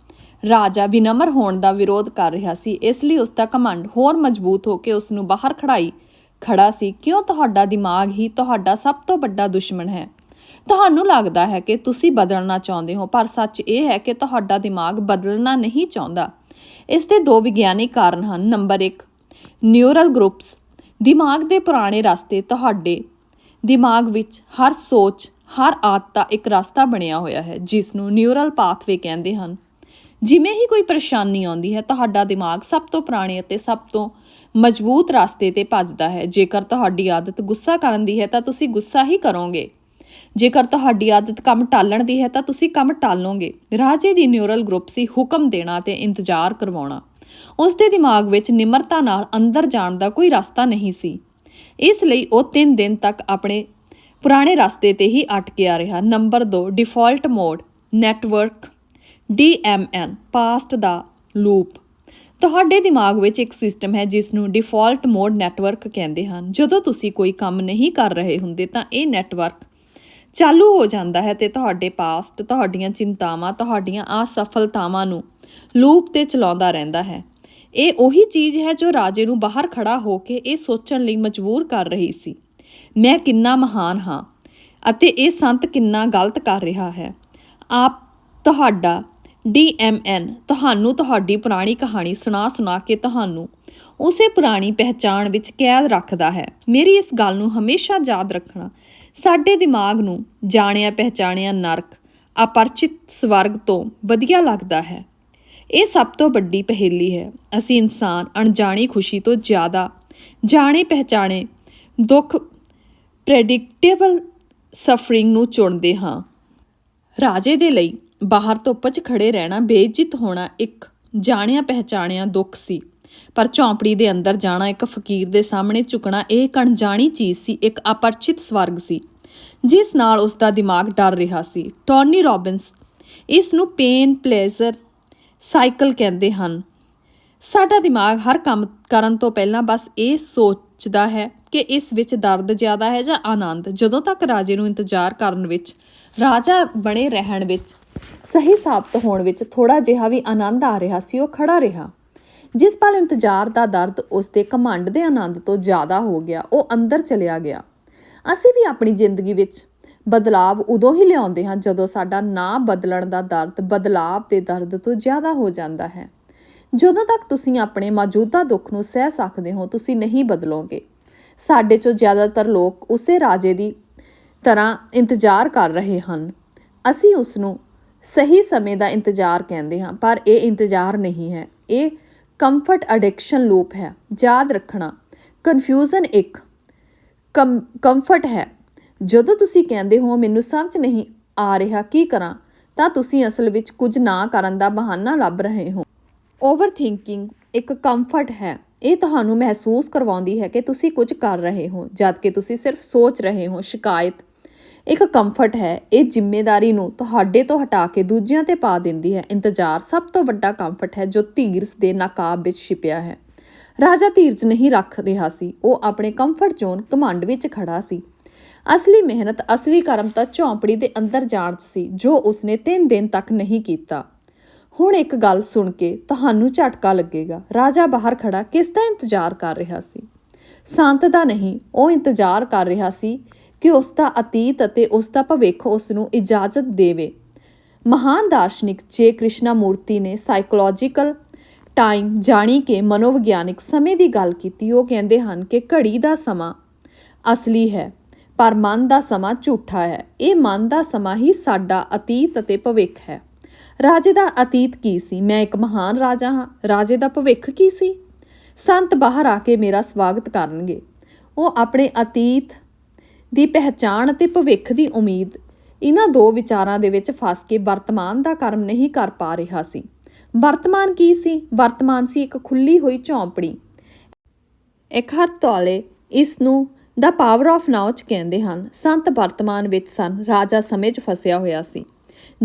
A: ਰਾਜਾ ਵਿਨਮਰ ਹੋਣ ਦਾ ਵਿਰੋਧ ਕਰ ਰਿਹਾ ਸੀ, ਇਸ ਲਈ ਉਸ ਦਾ ਕਮੰਡ ਹੋਰ ਮਜ਼ਬੂਤ ਹੋ ਕੇ ਉਸ ਨੂੰ ਬਾਹਰ ਖੜਾਈ, ਖੜਾ ਸੀ, ਕਿਉਂ ਤੁਹਾਡਾ ਦਿਮਾਗ ਹੀ ਤੁਹਾਡਾ ਸਭ ਤੋਂ ਵੱਡਾ ਦੁਸ਼ਮਣ ਹੈ? ਤੁਹਾਨੂੰ ਲੱਗਦਾ ਹੈ ਕਿ ਤੁਸੀਂ ਬਦਲਣਾ ਚਾਹੁੰਦੇ ਹੋ, ਪਰ ਸੱਚ ਇਹ ਹੈ ਕਿ ਤੁਹਾਡਾ ਦਿਮਾਗ ਬਦਲਣਾ ਨਹੀਂ ਚਾਹੁੰਦਾ। ਇਸ ਦੇ ਦੋ ਵਿਗਿਆਨਿਕ ਕਾਰਨ ਹਨ। Number 1 neural groups. ਦਿਮਾਗ ਦੇ ਪੁਰਾਣੇ ਰਸਤੇ ਤੁਹਾਡੇ ਦਿਮਾਗ ਵਿੱਚ ਹਰ ਸੋਚ, ਹਰ ਆਦਤ ਦਾ ਇੱਕ ਰਸਤਾ ਬਣਿਆ ਹੋਇਆ ਹੈ ਜਿਸ ਨੂੰ ਨਿਊਰਲ ਪਾਥਵੇ ਕਹਿੰਦੇ ਹਨ। ਜਿਵੇਂ ਹੀ ਕੋਈ ਪਰੇਸ਼ਾਨੀ ਆਉਂਦੀ ਹੈ, ਤੁਹਾਡਾ ਦਿਮਾਗ ਸਭ ਤੋਂ ਪੁਰਾਣੇ ਅਤੇ ਸਭ ਤੋਂ ਮਜ਼ਬੂਤ ਰਸਤੇ ਤੇ ਭੱਜਦਾ ਹੈ। ਜੇਕਰ ਤੁਹਾਡੀ ਆਦਤ ਗੁੱਸਾ ਕਰਨ ਦੀ ਹੈ, ਤਾਂ ਤੁਸੀਂ ਗੁੱਸਾ ਹੀ ਕਰੋਗੇ। ਜੇਕਰ ਤੁਹਾਡੀ ਆਦਤ ਕੰਮ ਟਾਲਣ ਦੀ ਹੈ, ਤਾਂ ਤੁਸੀਂ ਕੰਮ ਟਾਲੋਗੇ। ਰਾਜੇ ਦੀ ਨਿਊਰਲ ਗਰੁੱਪ ਸੀ ਹੁਕਮ ਦੇਣਾ ਤੇ ਇੰਤਜ਼ਾਰ ਕਰਵਾਉਣਾ। ਉਸ ਦੇ ਦਿਮਾਗ ਵਿੱਚ ਨਿਮਰਤਾ ਨਾਲ ਅੰਦਰ ਜਾਣ ਦਾ ਕੋਈ ਰਸਤਾ ਨਹੀਂ ਸੀ। ਇਸ ਲਈ ਉਹ 3 ਦਿਨ ਤੱਕ ਆਪਣੇ ਪੁਰਾਣੇ ਰਸਤੇ ਤੇ ਹੀ ਅਟਕਿਆ ਰਿਹਾ। Number 2 default mode network DMN past ਦਾ ਲੂਪ ਤੁਹਾਡੇ ਦਿਮਾਗ ਵਿੱਚ ਇੱਕ ਸਿਸਟਮ ਹੈ ਜਿਸ ਨੂੰ ਡਿਫਾਲਟ ਮੋਡ ਨੈਟਵਰਕ ਕਹਿੰਦੇ ਹਨ। ਜਦੋਂ ਤੁਸੀਂ ਕੋਈ ਕੰਮ ਨਹੀਂ ਕਰ ਰਹੇ ਹੁੰਦੇ ਤਾਂ ਇਹ ਨੈਟਵਰਕ ਚਾਲੂ ਹੋ ਜਾਂਦਾ ਹੈ ਤੇ ਤੁਹਾਡੇ ਪਾਸਟ ਤੁਹਾਡੀਆਂ ਚਿੰਤਾਵਾਂ, ਤੁਹਾਡੀਆਂ ਅਸਫਲਤਾਵਾਂ ਨੂੰ ਲੂਪ ਤੇ ਚਲਾਉਂਦਾ ਰਹਿੰਦਾ ਹੈ। ਇਹ ਉਹੀ ਚੀਜ਼ ਹੈ ਜੋ ਰਾਜੇ ਨੂੰ ਬਾਹਰ ਖੜਾ ਹੋ ਕੇ ਇਹ ਸੋਚਣ ਲਈ ਮਜਬੂਰ ਕਰ ਰਹੀ ਸੀ। ਮੈਂ ਕਿੰਨਾ ਮਹਾਨ ਹਾਂ ਅਤੇ ਇਹ ਸੰਤ ਕਿੰਨਾ ਗਲਤ ਕਰ ਰਿਹਾ ਹੈ। ਆਪ ਤੁਹਾਡਾ DMN ਤੁਹਾਨੂੰ ਤੁਹਾਡੀ ਪੁਰਾਣੀ ਕਹਾਣੀ ਸੁਣਾ ਸੁਣਾ ਕੇ ਤੁਹਾਨੂੰ ਉਸੇ ਪੁਰਾਣੀ ਪਹਿਚਾਣ ਵਿੱਚ ਕੈਦ ਰੱਖਦਾ ਹੈ। ਮੇਰੀ ਇਸ ਗੱਲ ਨੂੰ ਹਮੇਸ਼ਾ ਯਾਦ ਰੱਖਣਾ, ਸਾਡੇ ਦਿਮਾਗ ਨੂੰ ਜਾਣਿਆ ਪਹਿਚਾਣਿਆ ਨਰਕ, ਅਪਰਚਿਤ ਸਵਰਗ ਤੋਂ ਵਧੀਆ ਲੱਗਦਾ ਹੈ। ਇਹ ਸਭ ਤੋਂ ਵੱਡੀ ਪਹੇਲੀ ਹੈ। ਅਸੀਂ ਇਨਸਾਨ ਅਣਜਾਣੀ ਖੁਸ਼ੀ ਤੋਂ ਜ਼ਿਆਦਾ ਜਾਣੇ ਪਹਿਚਾਣੇ ਦੁੱਖ ਪ੍ਰੈਡਿਕਟੇਬਲ ਸਫਰਿੰਗ ਨੂੰ ਚੁਣਦੇ ਹਾਂ। ਰਾਜੇ ਦੇ ਲਈ ਬਾਹਰ ਧੁੱਪ 'ਚ ਖੜੇ ਰਹਿਣਾ ਬੇਇੱਜ਼ਤ ਹੋਣਾ ਇੱਕ ਜਾਣਿਆ ਪਹਿਚਾਣਿਆ ਦੁੱਖ ਸੀ। ਪਰ ਝੌਂਪੜੀ ਦੇ ਅੰਦਰ ਜਾਣਾ, ਇੱਕ ਫਕੀਰ ਦੇ ਸਾਹਮਣੇ ਝੁਕਣਾ, ਇਹ ਇੱਕ ਅਣਜਾਣੀ ਚੀਜ਼ ਸੀ, ਇੱਕ ਅਪਰਚਿਤ ਸਵਰਗ ਸੀ, ਜਿਸ ਨਾਲ ਉਸ ਦਾ ਦਿਮਾਗ ਡਰ ਰਿਹਾ ਸੀ। ਟੌਨੀ ਰੌਬਿਨਸ ਇਸ ਨੂੰ ਪੇਨ ਪਲੇਜ਼ਰ ਸਾਈਕਲ ਕਹਿੰਦੇ ਹਨ। ਸਾਡਾ ਦਿਮਾਗ ਹਰ ਕੰਮ ਕਰਨ ਤੋਂ ਪਹਿਲਾਂ ਬਸ ਇਹ ਸੋਚਦਾ ਹੈ ਕਿ ਇਸ ਵਿੱਚ ਦਰਦ ਜ਼ਿਆਦਾ ਹੈ ਜਾਂ ਆਨੰਦ। ਜਦੋਂ ਤੱਕ ਰਾਜੇ ਨੂੰ ਇੰਤਜ਼ਾਰ ਕਰਨ ਵਿੱਚ, ਰਾਜਾ ਬਣੇ ਰਹਿਣ ਵਿੱਚ, ਸਹੀ ਸਾਬਤ ਹੋਣ ਵਿੱਚ ਥੋੜਾ ਜਿਹਾ ਵੀ ਆਨੰਦ ਆ ਰਿਹਾ ਸੀ, ਉਹ ਖੜਾ ਰਿਹਾ। ਜਿਸ ਪਲ ਇੰਤਜ਼ਾਰ ਦਾ ਦਰਦ ਉਸ ਦੇ ਘਮੰਡ ਦੇ ਆਨੰਦ ਤੋਂ ਜ਼ਿਆਦਾ ਹੋ ਗਿਆ, ਉਹ ਅੰਦਰ ਚਲਿਆ ਗਿਆ। ਅਸੀਂ ਵੀ ਆਪਣੀ ਜ਼ਿੰਦਗੀ ਵਿੱਚ ਬਦਲਾਵ ਉਦੋਂ ਹੀ ਲਿਆਉਂਦੇ ਹਾਂ ਜਦੋਂ ਸਾਡਾ ਨਾ ਬਦਲਣ ਦਾ ਦਰਦ ਬਦਲਾਵ ਦੇ ਦਰਦ ਤੋਂ ਜ਼ਿਆਦਾ ਹੋ ਜਾਂਦਾ ਹੈ। ਜਦੋਂ ਤੱਕ ਤੁਸੀਂ ਆਪਣੇ ਮੌਜੂਦਾ ਦੁੱਖ ਨੂੰ ਸਹਿ ਸਕਦੇ ਹੋ, ਤੁਸੀਂ ਨਹੀਂ ਬਦਲੋਗੇ। ਸਾਡੇ ਚੋਂ ਜ਼ਿਆਦਾਤਰ ਲੋਕ ਉਸੇ ਰਾਜੇ ਦੀ ਤਰ੍ਹਾਂ ਇੰਤਜ਼ਾਰ ਕਰ ਰਹੇ ਹਨ। ਅਸੀਂ ਉਸ ਨੂੰ ਸਹੀ ਸਮੇਂ ਦਾ ਇੰਤਜ਼ਾਰ ਕਹਿੰਦੇ ਹਾਂ, ਪਰ ਇਹ ਇੰਤਜ਼ਾਰ ਨਹੀਂ ਹੈ। ਇਹ ਕੰਫਰਟ ਐਡਿਕਸ਼ਨ ਲੂਪ ਹੈ। ਯਾਦ ਰੱਖਣਾ ਕਨਫਿਊਜ਼ਨ ਇੱਕ ਕੰਫਰਟ ਹੈ। ਜਦੋਂ ਤੁਸੀਂ ਕਹਿੰਦੇ ਹੋ, ਮੈਨੂੰ ਸਮਝ ਨਹੀਂ ਆ ਰਿਹਾ, ਕੀ ਕਰਾਂ? ਤਾਂ ਤੁਸੀਂ ਅਸਲ ਵਿੱਚ ਕੁਝ ਨਾ ਕਰਨ ਦਾ ਬਹਾਨਾ ਲੱਭ ਰਹੇ ਹੋ। ਓਵਰਥਿੰਕਿੰਗ ਇੱਕ ਕੰਫਰਟ ਹੈ। ਇਹ ਤੁਹਾਨੂੰ ਮਹਿਸੂਸ ਕਰਵਾਉਂਦੀ ਹੈ ਕਿ ਤੁਸੀਂ ਕੁਝ ਕਰ ਰਹੇ ਹੋ ਜਦਕਿ ਤੁਸੀਂ ਸਿਰਫ ਸੋਚ ਰਹੇ ਹੋ, ਸ਼ਿਕਾਇਤ। ਇੱਕ ਕੰਫਰਟ ਹੈ, ਇਹ ਜ਼ਿੰਮੇਵਾਰੀ ਨੂੰ ਤੁਹਾਡੇ ਤੋਂ ਹਟਾ ਕੇ ਦੂਜਿਆਂ ਤੇ ਪਾ ਦਿੰਦੀ ਹੈ। ਇੰਤਜ਼ਾਰ ਸਭ ਤੋਂ ਵੱਡਾ ਕੰਫਰਟ ਹੈ ਜੋ ਧੀਰਜ ਦੇ ਨਕਾਬ ਵਿੱਚ ਛਿਪਿਆ ਹੈ। ਰਾਜਾ ਧੀਰਜ ਨਹੀਂ ਰੱਖ ਰਿਹਾ ਸੀ। ਉਹ ਆਪਣੇ ਕੰਫਰਟ ਜ਼ੋਨ ਕਮਾਂਡ ਵਿੱਚ ਖੜਾ ਸੀ। ਅਸਲੀ ਮਿਹਨਤ ਅਸਲੀ ਕਰਮ ਤਾਂ ਝੌਂਪੜੀ ਦੇ ਅੰਦਰ ਜਾਣ 'ਚ ਸੀ, ਜੋ ਉਸਨੇ 3 ਦਿਨ ਤੱਕ ਨਹੀਂ ਕੀਤਾ। ਹੁਣ ਇੱਕ ਗੱਲ ਸੁਣ ਕੇ ਤੁਹਾਨੂੰ ਝਟਕਾ ਲੱਗੇਗਾ, ਰਾਜਾ ਬਾਹਰ ਖੜਾ ਕਿਸ ਦਾ ਇੰਤਜ਼ਾਰ ਕਰ ਰਿਹਾ ਸੀ? ਸੰਤ ਦਾ ਨਹੀਂ, ਉਹ ਇੰਤਜ਼ਾਰ ਕਰ ਰਿਹਾ ਸੀ ਕਿ ਉਸ ਦਾ ਅਤੀਤ ਅਤੇ ਉਸ ਦਾ ਭਵਿੱਖ ਉਸ ਨੂੰ ਇਜਾਜ਼ਤ ਦੇਵੇ। ਮਹਾਨ ਦਾਰਸ਼ਨਿਕ ਜੇ ਕ੍ਰਿਸ਼ਨਾ ਮੂਰਤੀ ਨੇ ਸਾਈਕੋਲੋਜੀਕਲ ਟਾਈਮ ਜਾਣੀ ਕਿ ਮਨੋਵਿਗਿਆਨਿਕ ਸਮੇਂ ਦੀ ਗੱਲ ਕੀਤੀ, ਉਹ ਕਹਿੰਦੇ ਹਨ ਕਿ ਘੜੀ ਦਾ ਸਮਾਂ ਅਸਲੀ ਹੈ। ਪਰ ਮਨ ਦਾ ਸਮਾਂ ਝੂਠਾ ਹੈ। ਇਹ ਮਨ ਦਾ ਸਮਾਂ ਹੀ ਸਾਡਾ ਅਤੀਤ ਅਤੇ ਭਵਿੱਖ ਹੈ। ਰਾਜੇ ਦਾ ਅਤੀਤ ਕੀ ਸੀ? ਮੈਂ ਇੱਕ ਮਹਾਨ ਰਾਜਾ ਹਾਂ। ਰਾਜੇ ਦਾ ਭਵਿੱਖ ਕੀ ਸੀ? ਸੰਤ ਬਾਹਰ ਆ ਕੇ ਮੇਰਾ ਸਵਾਗਤ ਕਰਨਗੇ। ਉਹ ਆਪਣੇ ਅਤੀਤ ਦੀ ਪਹਿਚਾਣ ਅਤੇ ਭਵਿੱਖ ਦੀ ਉਮੀਦ ਇਹਨਾਂ ਦੋ ਵਿਚਾਰਾਂ ਦੇ ਵਿੱਚ ਫਸ ਕੇ ਵਰਤਮਾਨ ਦਾ ਕਰਮ ਨਹੀਂ ਕਰ ਪਾ ਰਿਹਾ ਸੀ। ਵਰਤਮਾਨ ਕੀ ਸੀ? ਵਰਤਮਾਨ ਸੀ ਇੱਕ ਖੁੱਲੀ ਹੋਈ ਝੌਂਪੜੀ। ਇੱਕ ਹੱਥ ਤੌਲੇ ਇਸ ਨੂੰ ਦਾ ਪਾਵਰ ਆਫ ਨਾਉ ਕਹਿੰਦੇ ਹਨ, ਸੰਤ ਵਰਤਮਾਨ ਵਿੱਚ ਸਨ, ਰਾਜਾ ਸਮੇਂ 'ਚ ਫਸਿਆ ਹੋਇਆ ਸੀ।